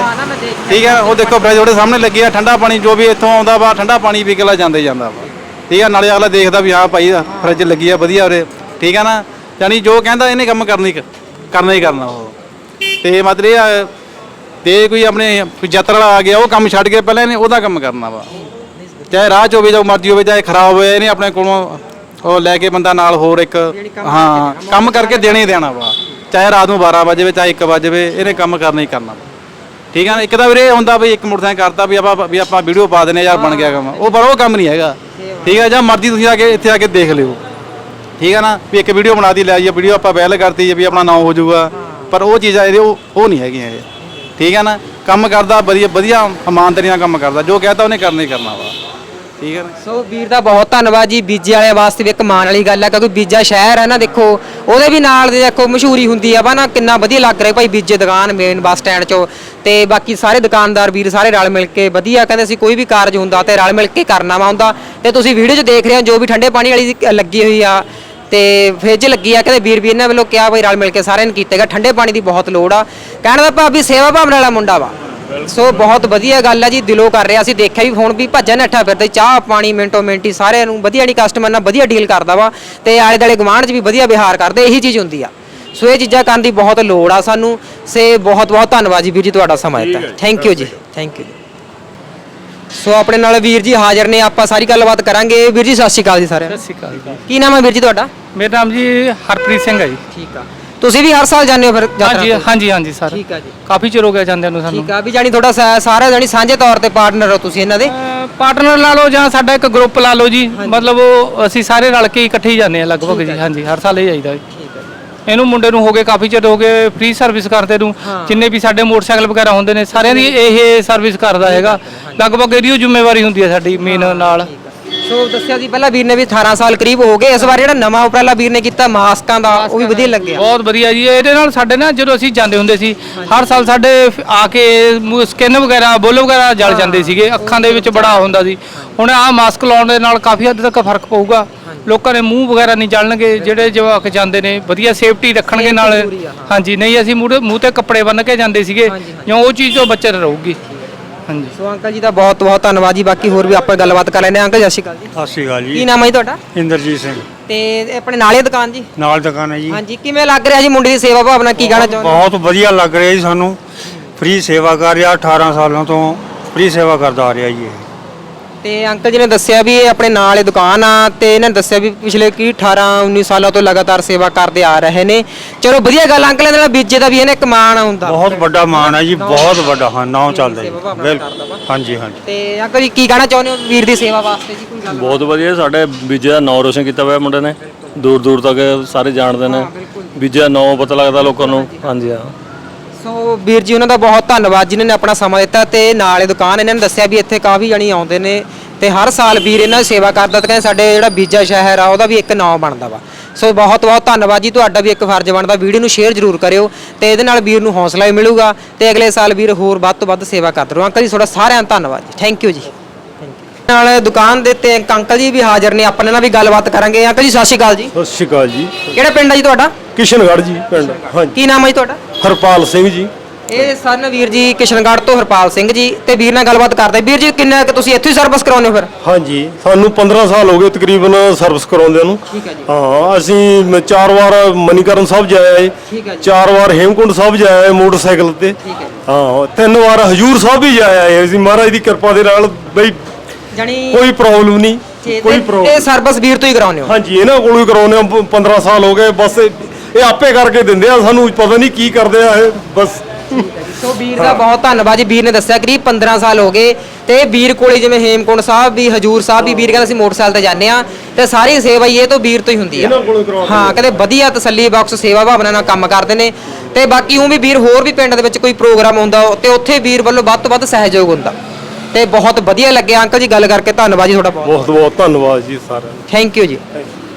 ਠੀਕ ਹੈ ਉਹ ਦੇਖੋ ਫ੍ਰਿਜ ਉਹਦੇ ਸਾਹਮਣੇ ਲੱਗੀ ਆ ਠੰਡਾ ਪਾਣੀ ਜੋ ਵੀ ਇੱਥੋਂ ਆਉਂਦਾ ਵਾ ਠੰਡਾ ਪਾਣੀ ਪੀ ਕੇ ਲਾ ਜਾਂਦੇ ਜਾਂਦਾ ਵਾ। ਠੀਕ ਆ ਨਾਲੇ ਅਗਲਾ ਦੇਖਦਾ ਵੀ ਹਾਂ ਭਾਈ ਫ੍ਰਿਜ ਲੱਗੀ ਆ ਵਧੀਆ ਉਰੇ। ਠੀਕ ਆ ਨਾ ਯਾਨੀ ਜੋ ਕਹਿੰਦਾ ਇਹਨੇ ਕੰਮ ਕਰਨੀ ਕਰਨਾ ਹੀ ਕਰਨਾ ਉਹ। ਤੇ ਮਤਲਬ ਇਹ ਆ, ਤੇ ਕੋਈ ਆਪਣੇ ਯਾਤਰਾ ਵਾਲਾ ਆ ਗਿਆ ਉਹ ਕੰਮ ਛੱਡ ਕੇ ਪਹਿਲਾਂ ਇਹਨੇ ਉਹਦਾ ਕੰਮ ਕਰਨਾ ਵਾ। ਚਾਹੇ ਰਾਹ ਚ ਹੋਵੇ ਜਾਂ ਮਰਜ਼ੀ ਹੋਵੇ ਚਾਹੇ ਖਰਾਬ ਹੋਵੇ ਇਹਨੇ ਆਪਣੇ ਕੋਲੋਂ ਉਹ ਲੈ ਕੇ ਬੰਦਾ ਨਾਲ ਹੋਰ ਇੱਕ ਹਾਂ ਕੰਮ ਕਰਕੇ ਦੇਣਾ ਹੀ ਦੇਣਾ ਵਾ। ਚਾਹੇ ਰਾਤ ਨੂੰ 12 ਵਜੇ ਵੇ ਚਾਹੇ 1 ਵਜੇ ਵੇ ਇਹਨੇ ਕੰਮ ਕਰਨਾ ਹੀ ਕਰਨਾ। ਵਾ ਠੀਕ ਆ ਨਾ? ਇੱਕ ਤਾਂ ਵੀਰੇ ਇਹ ਹੁੰਦਾ ਵੀ ਇੱਕ ਮੋਟਰਸਾਈਕਲ ਕਰਤਾ ਵੀ ਆਪਾਂ ਵੀ ਆਪਾਂ ਵੀਡੀਓ ਪਾ ਦਿੰਨੇ ਯਾਰ ਬਣ ਗਿਆ ਕੰਮ। ਉਹ ਪਰ ਉਹ ਕੰਮ ਨਹੀਂ ਹੈਗਾ। ਠੀਕ ਆ? ਜਾਂ ਮਰਜ਼ੀ ਤੁਸੀਂ ਆ ਕੇ ਇੱਥੇ ਆ ਕੇ ਦੇਖ ਲਿਓ। ਠੀਕ ਆ ਨਾ? ਵੀ ਇੱਕ ਵੀਡੀਓ ਬਣਾ ਦੀ ਲੈ ਆਈਏ, ਵੀਡੀਓ ਆਪਾਂ ਵਾਇਰਲ ਕਰਤੀ ਜੇ ਵੀ ਆਪਣਾ ਨਾਮ ਹੋ ਜਾਊਗਾ। ਪਰ ਉਹ ਚੀਜ਼ਾਂ ਇਹਦੇ ਉਹ ਉਹ ਨਹੀਂ ਹੈਗੀਆਂ ਇਹ। ਠੀਕ ਆ ਨਾ? ਕੰਮ ਕਰਦਾ, ਵਧੀਆ ਵਧੀਆ ਇਮਾਨਦਾਰੀ ਨਾਲ ਕੰਮ ਕਰਦਾ। ਜੋ ਕਹਤਾ ਉਹਨੇ ਕਰਨਾ ਹੀ ਕਰਨਾ ਵਾ। ਠੀਕ ਹੈ ਨਾ? ਸੋ ਵੀਰ ਦਾ ਬਹੁਤ ਧੰਨਵਾਦ ਜੀ, ਬੀਜੇ ਵਾਲਿਆਂ ਵਾਸਤੇ ਵੀ ਇੱਕ ਮਾਣ ਵਾਲੀ ਗੱਲ ਹੈ ਕਿਉਂਕਿ ਬੀਜਾ ਸ਼ਹਿਰ ਹੈ ਨਾ, ਦੇਖੋ, ਉਹਦੇ ਵੀ ਨਾਲ ਦੇ ਦੇਖੋ ਮਸ਼ਹੂਰੀ ਹੁੰਦੀ ਆ, ਵਾ ਨਾ, ਕਿੰਨਾ ਵਧੀਆ ਲੱਗ ਰਿਹਾ ਭਾਈ ਬੀਜੇ ਦੁਕਾਨ ਮੇਨ ਬੱਸ ਸਟੈਂਡ 'ਚੋਂ। ਤੇ ਬਾਕੀ ਸਾਰੇ ਦੁਕਾਨਦਾਰ ਵੀਰ ਸਾਰੇ ਰਲ ਮਿਲ ਕੇ ਵਧੀਆ, ਕਹਿੰਦੇ ਅਸੀਂ ਕੋਈ ਵੀ ਕਾਰਜ ਹੁੰਦਾ ਤੇ ਰਲ ਮਿਲ ਕੇ ਕਰਨਾ ਵਾ ਹੁੰਦਾ। ਤੇ ਤੁਸੀਂ ਵੀਡੀਓ 'ਚ ਦੇਖ ਰਹੇ ਹੋ ਜੋ ਵੀ ਠੰਡੇ ਪਾਣੀ ਵਾਲੀ ਲੱਗੀ ਹੋਈ ਆ। ਤੇ ਫ੍ਰਿਜ ਲੱਗੀ ਆ, ਕਹਿੰਦੇ ਵੀਰ ਵੀਰ ਇਹਨਾਂ ਵੱਲੋਂ ਕਿਹਾ ਬਈ ਰਲ ਮਿਲ ਕੇ ਸਾਰਿਆਂ ਨੇ ਕੀਤੇਗਾ ਠੰਡੇ ਪਾਣੀ ਦੀ ਬਹੁਤ ਲੋੜ ਆ। ਕਹਿਣ ਦਾ ਭਾਵ ਵੀ ਸੇਵਾ ਭਾਵਨਾ ਵਾਲਾ ਮੁੰਡਾ ਵਾ। ਸੋ ਬਹੁਤ ਵਧੀਆ ਗੱਲ ਆ ਜੀ ਦਿਲੋਂ ਕਰ ਰਿਹਾ। ਸੀ ਦੇਖਿਆ ਵੀ ਹੁਣ ਵੀ ਭੱਜਾ ਨੱਠਾ ਫਿਰਦਾ ਚਾਹ ਪਾਣੀ ਮਿੰਟੋ ਮਿੰਟੀ ਸਾਰਿਆਂ ਨੂੰ ਵਧੀਆ ਨਹੀਂ ਕਸਟਮਰ ਨਾਲ ਵਧੀਆ ਡੀਲ ਕਰਦਾ ਵਾ ਤੇ ਆਲੇ ਦਾਲੇ ਗਵਾਂਢ 'ਚ ਵੀ ਵਧੀਆ ਵਿਹਾਰ ਕਰਦੇ ਇਹੀ ਚੀਜ਼ ਹੁੰਦੀ ਆ। ਸੋ ਇਹ ਚੀਜ਼ਾਂ ਕਰਨ ਦੀ ਬਹੁਤ ਲੋੜ ਆ ਸਾਨੂੰ ਸੇ ਬਹੁਤ ਬਹੁਤ ਧੰਨਵਾਦ ਜੀ ਵੀਰ ਜੀ ਤੁਹਾਡਾ ਸਮਾਂ ਦਿੱਤਾ। ਥੈਂਕ ਯੂ ਜੀ ਥੈਂਕ ਯੂ ਸੋ ਆਪਣੇ ਨਾਲ ਵੀਰ ਜੀ ਹਾਜ਼ਰ ਨੇ ਆਪਾਂ ਸਾਰੀ ਗੱਲਬਾਤ ਕਰਾਂਗੇ। ਵੀਰ ਜੀ ਸਤਿ ਸ਼੍ਰੀ ਅਕਾਲ ਜੀ ਸਾਰਿਆਂ ਨੂੰ। ਸਤਿ ਸ਼੍ਰੀ ਅਕਾਲ ਕੀ ਨਾਮ ਹੈ ਵੀਰ ਜੀ ਤੁਹਾਡਾ? ਮੇਰਾ ਨਾਮ ਜੀ ਹਰਪ੍ਰੀਤ ਸਿੰਘ ਹੈ ਜੀ। ਠੀਕ ਆ। ਤੁਸੀਂ ਵੀ ਹਰ ਸਾਲ ਜਾਂਦੇ ਹੋ ਫਿਰ ਯਾਤਰਾ ਹਾਂਜੀ ਤੇ? ਹਾਂਜੀ ਹਾਂਜੀ ਸਰ। ਠੀਕ ਆ ਜੀ। ਕਾਫੀ ਚਿਰ ਹੋ ਗਿਆ ਜਾਂਦਿਆਂ ਨੂੰ ਸਾਨੂੰ। ਠੀਕ ਆ ਵੀ ਜਾਨੀ ਤੁਹਾਡਾ ਸਾ- ਸਾਰਾ ਜਾਨੀ ਸਾਂਝੇ ਤੌਰ ਤੇ ਪਾਰਟਨਰ ਹੋ ਤੁਸੀਂ ਇਹਨਾਂ ਦੇ? ਪਾਰਟਨਰ ਲਾ ਲਓ ਜਾਂ ਸਾਡਾ ਇੱਕ ਗਰੁੱਪ ਲਾ ਲਓ ਜੀ। ਮਤਲਬ ਉਹ ਅਸੀਂ ਸਾਰੇ ਰਲ ਕੇ ਇਕੱਠੇ ਹੀ ਜਾਂਦੇ ਆ ਲਗਭਗ ਜੀ। ਹਾਂਜੀ ਹਰ ਸਾਲ ਇਹ ਜਾਈਦਾ ਜੀ। ਇਹਨੂੰ ਮੁੰਡੇ ਨੂੰ ਹੋ ਗਏ ਕਾਫੀ ਚਿਰ ਹੋ ਗਏ ਫ੍ਰੀ ਸਰਵਿਸ ਕਰਦੇ ਨੂੰ। ਜਿੰਨੇ ਵੀ ਸਾਡੇ ਮੋਟਰਸਾਈਕਲ ਵਗੈਰਾ ਹੁੰਦੇ ਨੇ ਸਾਰਿਆਂ ਦੀ ਇਹ ਸਰਵਿਸ ਕਰਦਾ ਹੈਗਾ। ਲਗਭਗ ਇਹਦੀ ਓ ਜ਼ਿੰਮੇਵਾਰੀ ਹੁੰਦੀ ਹੈ ਸਾਡੀ ਮੇਨ ਨਾਲ। ਸੋ ਦੱਸਿਆ ਸੀ ਪਹਿਲਾਂ ਵੀਰ ਨੇ ਵੀ 18 ਸਾਲ ਕਰੀਬ ਹੋ ਗਏ ਇਸ ਵਾਰ ਜਿਹੜਾ ਨਵਾਂ ਉਪਰਾਲਾ ਵੀਰ ਨੇ ਕੀਤਾ ਮਾਸਕਾਂ ਦਾ ਉਹ ਵੀ ਵਧੀਆ ਲੱਗਿਆ। ਬਹੁਤ ਵਧੀਆ ਜੀ ਇਹਦੇ ਨਾਲ ਸਾਡੇ ਨਾ ਜਦੋਂ ਅਸੀਂ ਜਾਂਦੇ ਹੁੰਦੇ ਸੀ ਹਰ ਸਾਲ ਸਾਡੇ ਫ- ਆ ਕੇ ਸਕਿਨ ਵਗੈਰਾ ਬੁੱਲ ਵਗੈਰਾ ਜਲ ਜਾਂਦੇ ਸੀਗੇ ਅੱਖਾਂ ਦੇ ਵਿੱਚ ਬੜਾ ਹੁੰਦਾ ਸੀ। ਹੁਣ ਆਹ ਮਾਸਕ ਲਾਉਣ ਦੇ ਨਾਲ ਕਾਫੀ ਹੱਦ ਤੱਕ ਫ਼ਰਕ ਪਊਗਾ। ਲੋਕਾਂ ਦੇ ਮੂੰਹ ਵਗੈਰਾ ਨਹੀਂ ਜਲਣਗੇ ਜਿਹੜੇ ਜਵਾਕ ਜਾਂਦੇ ਨੇ ਵਧੀਆ ਸੇਫਟੀ ਰੱਖਣਗੇ ਨਾਲ। ਹਾਂਜੀ ਨਹੀਂ ਅਸੀਂ ਮੂੰਹ ਮੂੰਹ ਤੇ ਕੱਪੜੇ ਬੰਨ੍ਹ ਕੇ ਜਾਂਦੇ ਸੀਗੇ ਜਿਉਂ ਉਹ ਚੀਜ਼ ਤੋਂ ਬਚਤ ਰਹੂਗੀ। ਹਾਂਜੀ। ਸੋ ਅੰਕਲ ਜੀ ਦਾ ਬਹੁਤ ਬਹੁਤ ਧੰਨਵਾਦ ਜੀ। ਬਾਕੀ ਹੋਰ ਵੀ ਆਪਾਂ ਗੱਲਬਾਤ ਕਰ ਲੈਂਦੇ ਹਾਂ। ਅੰਕਲ ਸਤਿ ਸ਼੍ਰੀ ਅਕਾਲ ਜੀ। ਸਤਿ ਸ਼੍ਰੀ ਅਕਾਲ ਕੀ ਜੀ ਨਾਮ ਹੈ ਜੀ ਤੁਹਾਡਾ? ਇੰਦਰਜੀਤ ਸਿੰਘ। ਤੇ ਇਹ ਆਪਣੇ ਨਾਲੇ ਦੁਕਾਨ ਜੀ? ਨਾਲ ਦੁਕਾਨ ਹੈ ਜੀ। ਹਾਂਜੀ ਕਿਵੇਂ ਲੱਗ ਰਿਹਾ ਜੀ ਮੁੰਡੇ ਦੀ ਸੇਵਾ ਭਾਵਨਾ? ਕੀ ਕਹਿਣਾ ਚਾਹੁੰਦੇ ਹੋ? ਬਹੁਤ ਵਧੀਆ ਲੱਗ ਰਿਹਾ ਜੀ ਸਾਨੂੰ। ਫ੍ਰੀ ਸੇਵਾ ਕਰ ਰਿਹਾ 18 ਸਾਲਾਂ ਤੋਂ ਫ੍ਰੀ ਸੇਵਾ ਕਰਦਾ ਆ ਰਿਹਾ ਜੀ ਇਹ। ਤੇ ਅੰਕਲ ਜੀ ਨੇ ਦੱਸਿਆ ਵੀ ਇਹ ਆਪਣੇ ਨਾਲ ਹੀ ਦੁਕਾਨ ਆ ਤੇ ਇਹਨਾਂ ਨੇ ਦੱਸਿਆ ਵੀ ਪਿਛਲੇ ਕੀ 18 19 ਸਾਲਾਂ ਤੋਂ ਲਗਾਤਾਰ ਸੇਵਾ ਕਰਦੇ ਆ ਰਹੇ ਨੇ। ਚਲੋ ਵਧੀਆ ਗੱਲ ਅੰਕਲ ਇਹਦੇ ਨਾਲ ਬੀਜੇ ਦਾ ਵੀ ਇਹਨੇ ਇੱਕ ਮਾਣ ਹੁੰਦਾ। ਬਹੁਤ ਵੱਡਾ ਮਾਣ ਹੈ ਜੀ ਬਹੁਤ ਵੱਡਾ ਹਾਂ ਨਾਮ ਚੱਲਦਾ ਜੀ। ਸੇਵਾ ਭਾਵਨਾ ਬਿਲਕੁਲ। ਕਰਦਾ। ਹਾਂਜੀ ਹਾਂਜੀ। ਤੇ ਅੰਕਲ ਜੀ ਕੀ ਕਹਿਣਾ ਚਾਹੁੰਦੇ ਹੋ ਵੀਰ ਦੀ ਸੇਵਾ ਵਾਸਤੇ ਜੀ ਕੋਈ ਗੱਲ ਬਹੁਤ ਵਧੀਆ ਸਾਡੇ ਬੀਜੇ ਦਾ ਨਾਂ ਰੋਸ਼ਨ ਕੀਤਾ ਹੋਇਆ ਮੁੰਡੇ ਨੇ। ਦੂਰ ਦੂਰ ਤੱਕ ਸਾਰੇ ਜਾਣਦੇ ਨੇ। ਬੀਜੇ ਦਾ ਨਾਂ ਪਤਾ ਲੱਗਦਾ ਲੋਕਾਂ ਨੂੰ। ਹਾਂਜੀ ਹਾਂ। ਸੋ ਵੀਰ ਜੀ ਉਹਨਾਂ ਦਾ ਬਹੁਤ ਧੰਨਵਾਦ ਜਿਨ੍ਹਾਂ ਨੇ ਆਪਣਾ ਸਮਾਂ ਦਿੱਤਾ ਤੇ ਨਾਲ ਇਹ ਦੁਕਾਨ ਇਹਨਾਂ ਨੇ ਦੱਸਿਆ ਵੀ ਇੱਥੇ ਕਾਫੀ ਜਣੀ ਆਉਂਦੇ ਨੇ ਤੇ ਹਰ ਸਾਲ ਵੀਰ ਇਹਨਾਂ ਦੀ ਸੇਵਾ ਕਰਦਾ ਤੇ ਕਹਿੰਦੇ ਸਾਡੇ ਜਿਹੜਾ ਬੀਜਾ ਸ਼ਹਿਰ ਆ ਉਹਦਾ ਵੀ ਇੱਕ ਨਾਮ ਬਣਦਾ ਵਾ। ਸੋ ਬਹੁਤ ਬਹੁਤ ਧੰਨਵਾਦ ਜੀ ਤੁਹਾਡਾ ਵੀ ਇੱਕ ਫਰਜ਼ ਬਣਦਾ ਵੀਡੀਓ ਨੂੰ ਸ਼ੇਅਰ ਜ਼ਰੂਰ ਕਰਿਓ ਤੇ ਇਹਦੇ ਨਾਲ ਵੀਰ ਨੂੰ ਹੌਸਲਾ ਵੀ ਮਿਲੂਗਾ ਤੇ ਅਗਲੇ ਸਾਲ ਵੀਰ ਹੋਰ ਵੱਧ ਤੋਂ ਵੱਧ ਸੇਵਾ ਕਰਦੇ ਰਹੋ ਅੰਕਲ ਜੀ ਤੁਹਾਡਾ ਸਾਰਿਆਂ ਦਾ ਧੰਨਵਾਦ ਜੀ। ਥੈਂਕ ਯੂ ਜੀ। ਨਾਲ ਦੁਕਾਨ ਦੇ ਤੇ ਇੱਕ ਅੰਕਲ ਜੀ ਵੀ ਹਾਜ਼ਰ ਨੇ ਆਪਾਂ ਇਹਨਾਂ ਨਾਲ ਵੀ ਗੱਲਬਾਤ ਕਰਾਂਗੇ। ਅੰਕਲ ਜੀ ਸਤਿ ਸ਼੍ਰੀ ਅਕਾਲ ਜੀ। ਸਤਿ ਸ਼੍ਰੀ ਅਕਾਲ ਜੀ। ਕਿਹੜਾ ਪਿੰਡ ਹੈ ਜੀ ਤੁਹਾਡਾ? ਕਿਸ਼ਨਗੜ੍ਹ ਜੀ ਪਿੰਡ ਹਾਂਜੀ। ਕੀ ਨਾਮ ਹੈ ਜੀ ਤੁਹਾਡਾ? ਹਰਪਾਲ ਸਿੰਘ ਜੀ। ਇਹ ਸਨ ਵੀਰ ਜੀ ਕਿਸ਼ਨਗੜ੍ਹ ਤੋਂ ਹਰਪਾਲ ਸਿੰਘ ਜੀ ਤੇ ਵੀਰ ਨਾਲ ਗੱਲਬਾਤ ਕਰਦੇ। ਵੀਰ ਜੀ ਕਿੰਨਾ ਕੁ ਤੁਸੀਂ ਇੱਥੇ ਹੀ ਸਰਵਿਸ ਕਰਾਉਂਦੇ ਹੋ ਫਿਰ? ਹਾਂਜੀ ਸਾਨੂੰ 15 ਸਾਲ ਹੋ ਗਏ ਤਕਰੀਬਨ ਸਰਵਿਸ ਕਰਾਉਂਦੇ ਨੂੰ। ਠੀਕ ਹੈ ਜੀ। ਹਾਂ ਅਸੀਂ ਮ- ਚਾਰ ਵਾਰ ਮਨੀਕਰਨ ਸਾਹਿਬ ਜਾਇਆ ਠੀਕ ਹੈ ਜੀ। ਚਾਰ ਵਾਰ ਹੇਮਕੁੰਡ ਸਾਹਿਬ ਜਾਇਆ ਏ ਮੋਟਰਸਾਈਕਲ ਤੇ। ਠੀਕ ਹੈ ਹਾਂ ਤਿੰਨ ਵਾਰ ਹਜੂਰ ਸਾਹਿਬ ਵੀ ਜਾਇਆ ਏ ਅਸੀਂ। ਮਹਾਰਾਜ ਦੀ ਕਿਰਪਾ ਦੇ ਨਾਲ ਬਈ ਜਾਨੀ ਕੋਈ ਪ੍ਰੋਬਲਮ ਨਹੀਂ ਕੋਈ ਇਹ ਪ੍ਰੋਬਲਮ ਸਰਵਿਸ ਵੀਰ ਤੋਂ ਹੀ ਕਰਾਉਂਦੇ ਹੋ? ਹਾਂਜੀ ਇਹਨਾਂ ਕੋਲੋਂ ਹੀ ਕਰਾਉਂਦੇ ਆ ਪ- 15 ਸਾਲ ਹੋ ਗਏ ਬਸ ਇਹ ਇਹ ਆਪੇ ਕਰਕੇ ਦਿੰਦੇ ਆ ਸਾਨੂੰ ਪਤਾ ਨਹੀਂ ਕੀ ਕਰਦੇ ਆ ਇਹ ਬਸ। ਸੋ ਵੀਰ ਦਾ ਬਹੁਤ ਧੰਨਵਾਦ ਜੀ। ਵੀਰ ਨੇ ਦੱਸਿਆ ਕਰੀਬ 15 ਸਾਲ ਹੋ ਗਏ ਤੇ ਵੀਰ ਕੋਲੇ ਜਿਵੇਂ ਹੇਮਕੁੰਡ ਸਾਹਿਬ ਵੀ ਹਜੂਰ ਸਾਹਿਬ ਵੀ ਵੀਰ ਕਹਿੰਦਾ ਅਸੀਂ ਮੋਟਰਸਾਈਕਲ ਤੇ ਜਾਂਦੇ ਆ ਤੇ ਸਾਰੀ ਸੇਵਾ ਹੀ ਇਹ ਤੋਂ ਵੀਰ ਤੋਂ ਹੀ ਹੁੰਦੀ ਆ। ਹਾਂ ਕਹਿੰਦੇ ਵਧੀਆ ਤਸੱਲੀ ਬਖਸ਼ ਸੇਵਾ ਭਾਵਨਾ ਨਾਲ ਕੰਮ ਕਰਦੇ ਨੇ ਤੇ ਬਾਕੀ ਉਹ ਵੀ ਵੀਰ ਹੋਰ ਵੀ ਪਿੰਡ ਦੇ ਵਿੱਚ ਕੋਈ ਪ੍ਰੋਗਰਾਮ ਹੁੰਦਾ ਤੇ ਉੱਥੇ ਵੀਰ ਵੱਲੋਂ ਵੱਧ ਤੋਂ ਵੱਧ ਸਹਿਯੋਗ ਹੁੰਦਾ। ਤੇ ਬਹੁਤ ਵਧੀਆ ਲੱਗਿਆ। ਅੰਕਲ ਜੀ ਗੱਲ ਕਰਕੇ ਧੰਨਵਾਦ ਜੀ ਤੁਹਾਡਾ ਬਹੁਤ। ਬਹੁਤ ਬਹੁਤ ਧੰਨਵਾਦ ਜੀ ਸਾਰਿਆਂ ਦਾ। ਥੈਂਕ ਯੂ ਜੀ।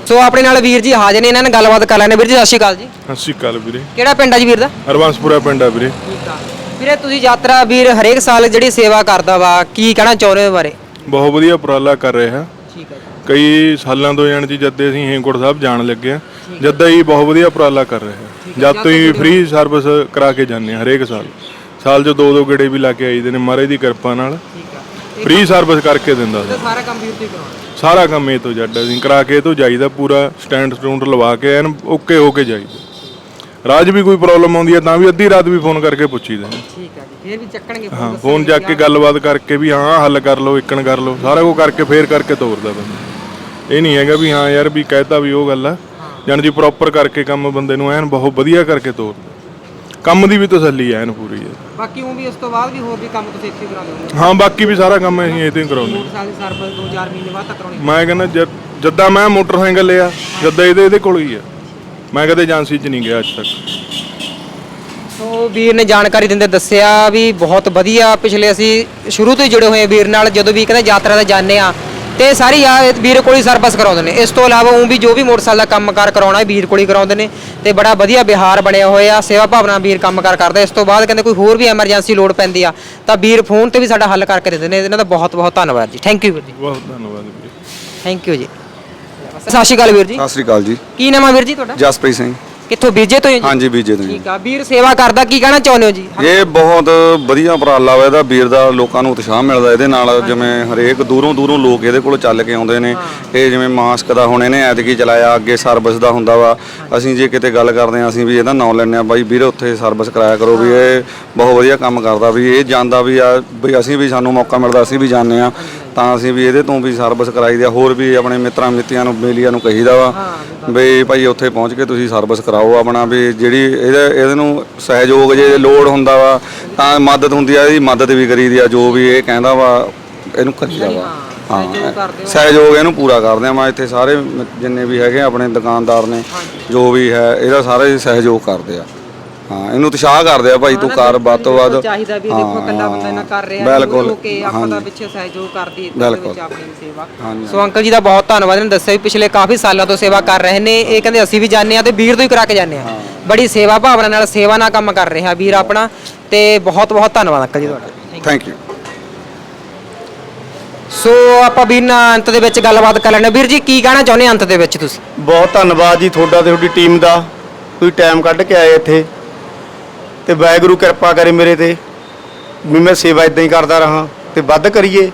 ਸੋ ਆਪਣੇ ਨਾਲ ਵੀਰ ਜੀ ਹਾਜ਼ਰ ਨੇ ਇਹਨਾਂ ਨਾਲ ਗੱਲਬਾਤ ਕਰ ਲੈਣੇ ਵੀਰ ਜੀ ਸਤਿ ਸ਼੍ਰੀ ਅਕਾਲ ਜੀ। ਸਤਿ ਸ਼੍ਰੀ ਅਕਾਲ ਵੀਰੇ। ਕਿਹੜਾ ਪਿੰਡ ਆ ਜੀ ਵੀਰ ਦਾ? ਹਰਬੰਸਪੁਰਾ ਪਿੰਡ ਆ ਵੀਰੇ। ਵੀਰੇ ਤੁਸੀਂ ਯਾਤਰਾ ਵੀਰ ਹਰੇਕ ਸਾਲ ਜਿਹੜੀ ਸੇਵਾ ਕਰਦਾ ਵਾ ਕੀ ਕਹਿਣਾ ਚਾਹ ਰਹੇ ਹੋ ਬਾਰੇ? ਬਹੁਤ ਵਧੀਆ ਉਪਰਾਲਾ ਕਰ ਰਿਹਾ ਠੀਕ ਹੈ ਕਈ ਸਾਲਾਂ ਤੋਂ ਜਾਣ ਜੀ ਜਦ ਦੇ ਅਸੀਂ ਹੇਮਕੋਟ ਸਾਹਿਬ ਜਾਣ ਲੱਗੇ ਆ। ਜਦ ਦਾ ਹੀ ਬਹੁਤ ਵਧੀਆ ਉਪਰਾਲਾ ਕਰ ਰਿਹਾ ਜਦ ਤੋਂ ਹੀ ਫ੍ਰੀ ਸਰਵਿਸ ਕਰਾ ਕੇ ਜਾਂਦੇ ਆ ਹਰੇਕ ਸਾਲ। ਸਾਲ 'ਚ ਦੋ ਦੋ ਗੇੜੇ ਵੀ ਲਾ ਕੇ ਆਈਦੇ ਨੇ ਮਹਾਰਾਜ ਦੀ ਕਿਰਪਾ ਨਾਲ। ਫ੍ਰੀ ਸਰਵਿਸ ਕਰਕੇ ਦਿੰਦਾ ਸਾਰਾ ਕੰਮ ਵੀਰ ਤੋਂ ਹੀ ਕਰਾਉਣਾ ਸਾਰਾ ਕੰਮ ਇਹ ਤੋਂ ਜੱਟ ਅਸੀਂ ਕਰਾ ਕੇ ਇਹ ਤੋਂ ਜਾਈਦਾ ਪੂਰਾ ਸਟੈਂਡ ਸਟੂੰਡ ਲਵਾ ਕੇ ਐਨ ਓਕੇ ਹੋ ਕੇ ਜਾਈਦਾ। ਰਾਜ ਵੀ ਕੋਈ ਪ੍ਰੋਬਲਮ ਆਉਂਦੀ ਹੈ ਤਾਂ ਵੀ ਅੱਧੀ ਰਾਤ ਵੀ ਫੋਨ ਕਰਕੇ ਪੁੱਛੀਦਾ। ਠੀਕ ਹੈ ਜੀ ਫੇਰ ਵੀ ਚੱਕਣਗੇ ਹਾਂ ਫੋਨ ਜਾ ਕੇ ਗੱਲਬਾਤ ਕਰਕੇ ਵੀ ਹਾਂ ਹੱਲ ਕਰ ਲਓ ਇੱਕਣ ਕਰ ਲਓ ਸਾਰਾ ਕੁਝ ਕਰਕੇ ਫੇਰ ਕਰਕੇ ਤੋਰਦਾ ਬੰਦਾ। ਇਹ ਨਹੀਂ ਹੈਗਾ ਵੀ ਹਾਂ ਯਾਰ ਵੀ ਕਹਿਤਾ ਵੀ ਉਹ ਗੱਲ ਆ। ਜਾਣੀ ਜੀ ਪ੍ਰੋਪਰ ਕਰਕੇ ਕੰਮ ਬੰਦੇ ਨੂੰ ਐਨ ਬਹੁਤ ਵਧੀਆ ਕਰਕੇ ਤੋਰਦਾ। ਕੰਮ ਦੀ ਵੀ ਤਸੱਲੀ ਐਨ ਪੂਰੀ ਹੈ ਬਾਕੀ ਉਹ ਵੀ ਉਸ ਤੋਂ ਬਾਅਦ ਵੀ ਹੋਰ ਵੀ ਕੰਮ ਤੁਸੀਂ ਇੱਥੇ ਕਰਾਉਂਦੇ ਹੋ ਹਾਂ ਬਾਕੀ ਵੀ ਸਾਰਾ ਕੰਮ ਅਸੀਂ ਹੀ ਕਰਾਉਂਦੇ। ਸਾਲ ਦੀ ਸਰਵਿਸ 2000 ਮਹੀਨੇ ਬਾਅਦ ਤੱਕ ਕਰਾਉਣੀ। ਮੈਂ ਕਹਿੰਦਾ ਜਦ- ਜਦਾਂ ਮੈਂ ਮੋਟਰਸਾਈਕਲ ਲਿਆ ਜਦਾਂ ਇਹਦੇ ਇਹਦੇ ਕੋਲ ਹੀ ਆ ਮੈਂ ਕਦੇ ਏਜੰਸੀ 'ਚ ਨਹੀਂ ਗਿਆ ਅੱਜ ਤੱਕ। ਸੋ ਵੀਰ ਨੇ ਜਾਣਕਾਰੀ ਦਿੰਦੇ ਦੱਸਿਆ ਵੀ ਬਹੁਤ ਵਧੀਆ ਪਿਛਲੇ ਅਸੀਂ ਸ਼ੁਰੂ ਤੋਂ ਹੀ ਜੁੜੇ ਹੋਏ ਹਾਂ ਵੀਰ ਨਾਲ ਜਦੋਂ ਵੀ ਕਹਿੰਦੇ ਯਾਤਰਾ ਤੇ ਜਾਂਦੇ ਆ ਤੇ ਸਾਰੀ ਆ ਵੀਰ ਕੋਲ ਹੀ ਸਰਵਿਸ ਕਰਾਉਂਦੇ ਨੇ। ਇਸ ਤੋਂ ਇਲਾਵਾ ਉਹ ਵੀ ਜੋ ਵੀ ਮੋਟਰਸਾਈਕਲ ਦਾ ਕੰਮਕਾਰ ਕਰਾਉਣਾ ਹੈ ਵੀਰ ਕੋਲ ਹੀ ਕਰਾਉਂਦੇ ਨੇ ਤੇ ਬੜਾ ਵਧੀਆ ਬਿਹਾਰ ਬਣਿਆ ਹੋਇਆ ਸੇਵਾ ਭਾਵਨਾ ਵੀਰ ਕੰਮਕਾਰ ਕਰਦਾ। ਇਸ ਤੋਂ ਬਾਅਦ ਕਹਿੰਦੇ ਕੋਈ ਹੋਰ ਵੀ ਐਮਰਜੈਂਸੀ ਲੋੜ ਪੈਂਦੀ ਆ ਤਾਂ ਵੀਰ ਫੋਨ ਤੇ ਵੀ ਸਾਡਾ ਹੱਲ ਕਰਕੇ ਦਿੰਦੇ ਨੇ। ਇਹਨਾਂ ਦਾ ਬਹੁਤ ਬਹੁਤ ਧੰਨਵਾਦ ਜੀ। ਥੈਂਕ ਯੂ ਵੀਰ ਜੀ। ਬਹੁਤ ਧੰਨਵਾਦ ਵੀਰੇ। ਥੈਂਕ ਯੂ ਜੀ। ਸਤਿ ਸ਼੍ਰੀ ਅਕਾਲ ਵੀਰ ਜੀ। ਸਤਿ ਸ੍ਰੀ ਅਕਾਲ ਜੀ। ਕੀ ਨਾਮ ਆ ਵੀਰ ਜੀ ਤੁਹਾਡਾ? ਜਸਪ੍ਰੀਤ ਸਿੰਘ। ਕਿੱਥੋਂ ਬੀਜੇ ਤੋਂ ਹੀ ਜੀ? ਹਾਂਜੀ ਬੀਜੇ ਤੋਂ ਜੀ ਠੀਕ ਆ। ਵੀਰ ਸੇਵਾ ਕਰਦਾ ਕੀ ਕਹਿਣਾ ਚਾਹੁੰਦੇ ਹੋ ਜੀ? ਇਹ ਬਹੁਤ ਵਧੀਆ ਉਪਰਾਲਾ ਵਾ ਇਹਦਾ। ਵੀਰ ਦਾ ਲੋਕਾਂ ਨੂੰ ਉਤਸ਼ਾਹ ਮਿਲਦਾ ਇਹਦੇ ਨਾਲ। ਜਿਵੇਂ ਹਰੇਕ ਦੂਰੋਂ ਦੂਰੋਂ ਲੋਕ ਇਹਦੇ ਕੋਲ ਚੱਲ ਕੇ ਆਉਂਦੇ ਨੇ। ਇਹ ਜਿਵੇਂ ਮਾਸਕ ਦਾ ਹੁਣ ਇਹਨੇ ਐਤਕੀ ਚਲਾਇਆ ਅੱਗੇ ਸਰਵਿਸ ਦਾ ਹੁੰਦਾ ਵਾ। ਅਸੀਂ ਜੇ ਕਿਤੇ ਗੱਲ ਕਰਦੇ ਆ ਅਸੀਂ ਵੀ ਇਹਦਾ ਨਾਮ ਲੈਂਦੇ ਆ ਬਾਈ ਵੀਰ ਉੱਥੇ ਸਰਵਿਸ ਕਰਾਇਆ ਕਰੋ ਵੀ ਇਹ ਬਹੁਤ ਵਧੀਆ ਕੰਮ ਕਰਦਾ ਵੀ ਇਹ ਜਾਂਦਾ ਵੀ ਆ ਵੀ ਅਸੀਂ ਵੀ ਸਾਨੂੰ ਮੌਕਾ ਮਿਲਦਾ ਅਸੀਂ ਵੀ ਜਾਂਦੇ ਆ ਤਾਂ ਅਸੀਂ ਵੀ ਇਹਦੇ ਤੋਂ ਵੀ ਸਰਵਿਸ ਕਰਾਈ ਦੀ ਆ। ਹੋਰ ਵੀ ਆਪਣੇ ਮਿੱਤਰਾਂ ਮਿੱਤੀਆਂ ਨੂੰ ਬੇਲੀਆਂ ਨੂੰ ਕਹੀਦਾ ਵਾ। ਵੀ ਭਾਈ ਉੱਥੇ ਪਹੁੰਚ ਕੇ ਤੁਸੀਂ ਸਰਵਿਸ ਕਰਾਓ ਆਪਣਾ ਵੀ ਜਿਹੜੀ ਇਹਦੇ ਇਹਦੇ ਨੂੰ ਸਹਿਯੋਗ ਜੇ ਲੋੜ ਹੁੰਦਾ ਵਾ ਤਾਂ ਮਦਦ ਹੁੰਦੀ ਆ ਇਹਦੀ ਮਦਦ ਵੀ ਕਰੀਦੀ ਆ ਜੋ ਵੀ ਇਹ ਕਹਿੰਦਾ ਵਾ ਇਹਨੂੰ ਕਰੀਦਾ ਵਾ ਹਾਂ ਸਹਿਯੋਗ ਇਹਨੂੰ ਪੂਰਾ ਕਰਦੇ ਆ। ਮੈਂ ਇੱਥੇ ਸਾਰੇ ਮ- ਜਿੰਨੇ ਵੀ ਹੈਗੇ ਆ ਆਪਣੇ ਦੁਕਾਨਦਾਰ ਨੇ ਜੋ ਵੀ ਹੈ ਇਹਦਾ ਸਾਰੇ ਸਹਿਯੋਗ ਕਰਦੇ ਆ। ਹਾਂ ਇਹਨੂੰ ਉਤਸ਼ਾਹ ਕਰਦੇ ਆ ਭਾਈ ਤੂੰ ਕਰ ਵੱਧ ਤੋਂ ਵੱਧ। ਚਾਹੀਦਾ ਵੀ ਦੇਖੋ ਕੱਲਾ ਬੰਦਾ ਇਹਨਾਂ ਕਰ ਰਿਹਾ ਬਿਲਕੁਲ। ਕੇ ਆਪਾਂ ਦਾ। ਪਿੱਛੇ ਸਹਿਯੋਗ ਕਰਦੀ ਇਹਦੇ। ਵਿੱਚ ਆਪਣੀ ਸੇਵਾ। ਸੋ ਅੰਕਲ ਜੀ ਦਾ ਬਹੁਤ ਧੰਨਵਾਦ ਇਹਨਾਂ ਨੇ ਦੱਸਿਆ ਵੀ ਪਿਛਲੇ ਕਾਫੀ ਸਾਲਾਂ ਤੋਂ ਸੇਵਾ ਕਰ ਰਹੇ ਨੇ ਇਹ ਕਹਿੰਦੇ ਅਸੀਂ ਵੀ ਜਾਂਦੇ ਆ ਤੇ ਵੀਰ ਤੋਂ ਹੀ ਕਰਾ ਕੇ ਜਾਂਦੇ ਆ ਬੜੀ ਸੇਵਾ ਭਾਵਨਾ ਨਾਲ ਸੇਵਾ ਨਾਲ ਕੰਮ ਕਰ ਰਿਹਾ ਵੀਰ ਆਪਣਾ ਤੇ ਬਹੁਤ ਬਹੁਤ ਧੰਨਵਾਦ ਅੰਕਲ ਜੀ ਤੁਹਾਡਾ। ਥੈਂਕ ਯੂ ਸੋ ਆਪਾਂ ਵੀਰ ਨਾਲ ਅੰਤ ਦੇ ਵਿੱਚ ਗੱਲਬਾਤ ਕਰ ਲੈਣੇ ਵੀਰ ਜੀ ਕੀ ਕਹਿਣਾ ਚਾਹੁੰਦੇ ਅੰਤ ਦੇ ਵਿੱਚ ਤੁਸੀਂ? ਬਹੁਤ ਧੰਨਵਾਦ ਜੀ ਤੁਹਾਡਾ ਤੇ ਤੁਹਾਡੀ ਟੀਮ ਦਾ। ਤੁਸੀਂ ਟਾਈਮ ਕੱਢ ਕੇ ਆਏ ਇੱਥੇ। ਤੇ ਵਾਹਿਗੁਰੂ ਕਿਰਪਾ ਕਰੇ ਮੇਰੇ ਤੇ ਵੀ ਮੈਂ ਸੇਵਾ ਇਦਾਂ ਹੀ ਕਰਦਾ ਰਹਾ ਤੇ ਵੱਧ ਕਰੀਏ।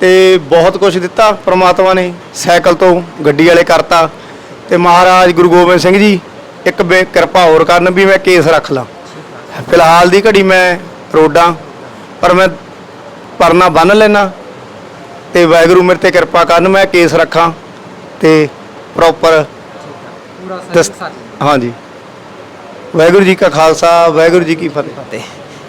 ਤੇ ਬਹੁਤ ਕੁਝ ਦਿੱਤਾ ਪ੍ਰਮਾਤਮਾ ਨੇ ਸਾਈਕਲ ਤੋਂ ਗੱਡੀ ਵਾਲੇ ਕਰਤਾ। ਤੇ ਮਹਾਰਾਜ ਗੁਰੂ ਗੋਬਿੰਦ ਸਿੰਘ ਜੀ ਇੱਕ ਬੇ ਕਿਰਪਾ ਹੋਰ ਕਰਨ ਵੀ ਮੈਂ ਕੇਸ ਰੱਖ ਲਾਂ। ਫਿਲਹਾਲ ਦੀ ਘੜੀ ਮੈਂ ਰੋਡਾਂ ਪਰ ਮੈਂ ਪਰਨਾ ਬੰਨ ਲੈਣਾ ਤੇ ਵਾਹਿਗੁਰੂ ਮੇਰੇ ਤੇ ਕਿਰਪਾ ਕਰਨ ਮੈਂ ਕੇਸ ਰੱਖਾਂ ਤੇ ਪ੍ਰੋਪਰ ਦਸ ਹਾਂਜੀ। ਵਾਹਿਗੁਰੂ ਜੀ ਕਾ ਖਾਲਸਾ, ਵਾਹਿਗੁਰੂ ਜੀ ਕੀ ਫਤਿਹ।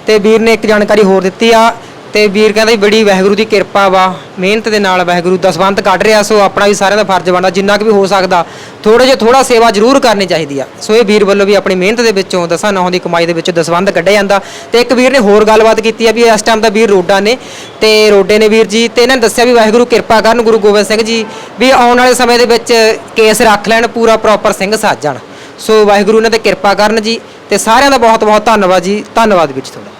ਤੇ ਵੀਰ ਨੇ ਇੱਕ ਜਾਣਕਾਰੀ ਹੋਰ ਦਿੱਤੀ ਆ, ਤੇ ਵੀਰ ਕਹਿੰਦਾ ਵੀ ਬੜੀ ਵਾਹਿਗੁਰੂ ਦੀ ਕਿਰਪਾ ਵਾ, ਮਿਹਨਤ ਦੇ ਨਾਲ ਵਾਹਿਗੁਰੂ ਦਾ ਸੰਬੰਧ ਕੱਢ ਰਿਹਾ, ਸੋ ਆਪਣਾ ਵੀ ਸਾਰਿਆਂ ਦਾ ਫਰਜ਼ ਬਣਦਾ, ਜਿੰਨਾ ਕੁ ਵੀ ਹੋ ਸਕਦਾ ਥੋੜਾ ਜਿਹਾ ਥੋੜਾ ਸੇਵਾ ਜ਼ਰੂਰ ਕਰਨੀ ਚਾਹੀਦੀ ਆ। ਸੋ ਇਹ ਵੀਰ ਵੱਲੋਂ ਵੀ ਆਪਣੀ ਮਿਹਨਤ ਦੇ ਵਿੱਚੋਂ ਦਸਾਂ ਨੌਂ ਦੀ ਕਮਾਈ ਦੇ ਵਿੱਚੋਂ ਦਸਵੰਧ ਕੱਢਿਆ ਜਾਂਦਾ। ਤੇ ਇੱਕ ਵੀਰ ਨੇ ਹੋਰ ਗੱਲਬਾਤ ਕੀਤੀ ਆ ਵੀ ਇਸ ਟਾਈਮ ਦਾ ਵੀਰ ਰੋਡਾ ਨੇ, ਤੇ ਰੋਡੇ ਨੇ ਵੀਰ ਜੀ, ਤੇ ਇਹਨਾਂ ਨੇ ਦੱਸਿਆ ਵੀ ਵਾਹਿਗੁਰੂ ਕਿਰਪਾ ਕਰਨ ਗੁਰੂ ਗੋਬਿੰਦ ਸਿੰਘ ਜੀ, ਵੀ ਆਉਣ ਵਾਲੇ ਸਮੇਂ ਦੇ ਵਿੱਚ ਕੇਸ ਰੱਖ ਲੈਣ, ਪੂਰਾ ਪ੍ਰੋਪਰ ਸਿੰਘ ਸਾਜ ਜਾਣ ਸੋ ਵਾਹਿਗੁਰੂ ਇਹਨਾਂ ਤੇ ਕਿਰਪਾ ਕਰਨ ਜੀ ਤੇ ਸਾਰਿਆਂ ਦਾ ਬਹੁਤ ਬਹੁਤ ਧੰਨਵਾਦ ਜੀ, ਧੰਨਵਾਦ ਵਿੱਚ ਤੁਹਾਡਾ।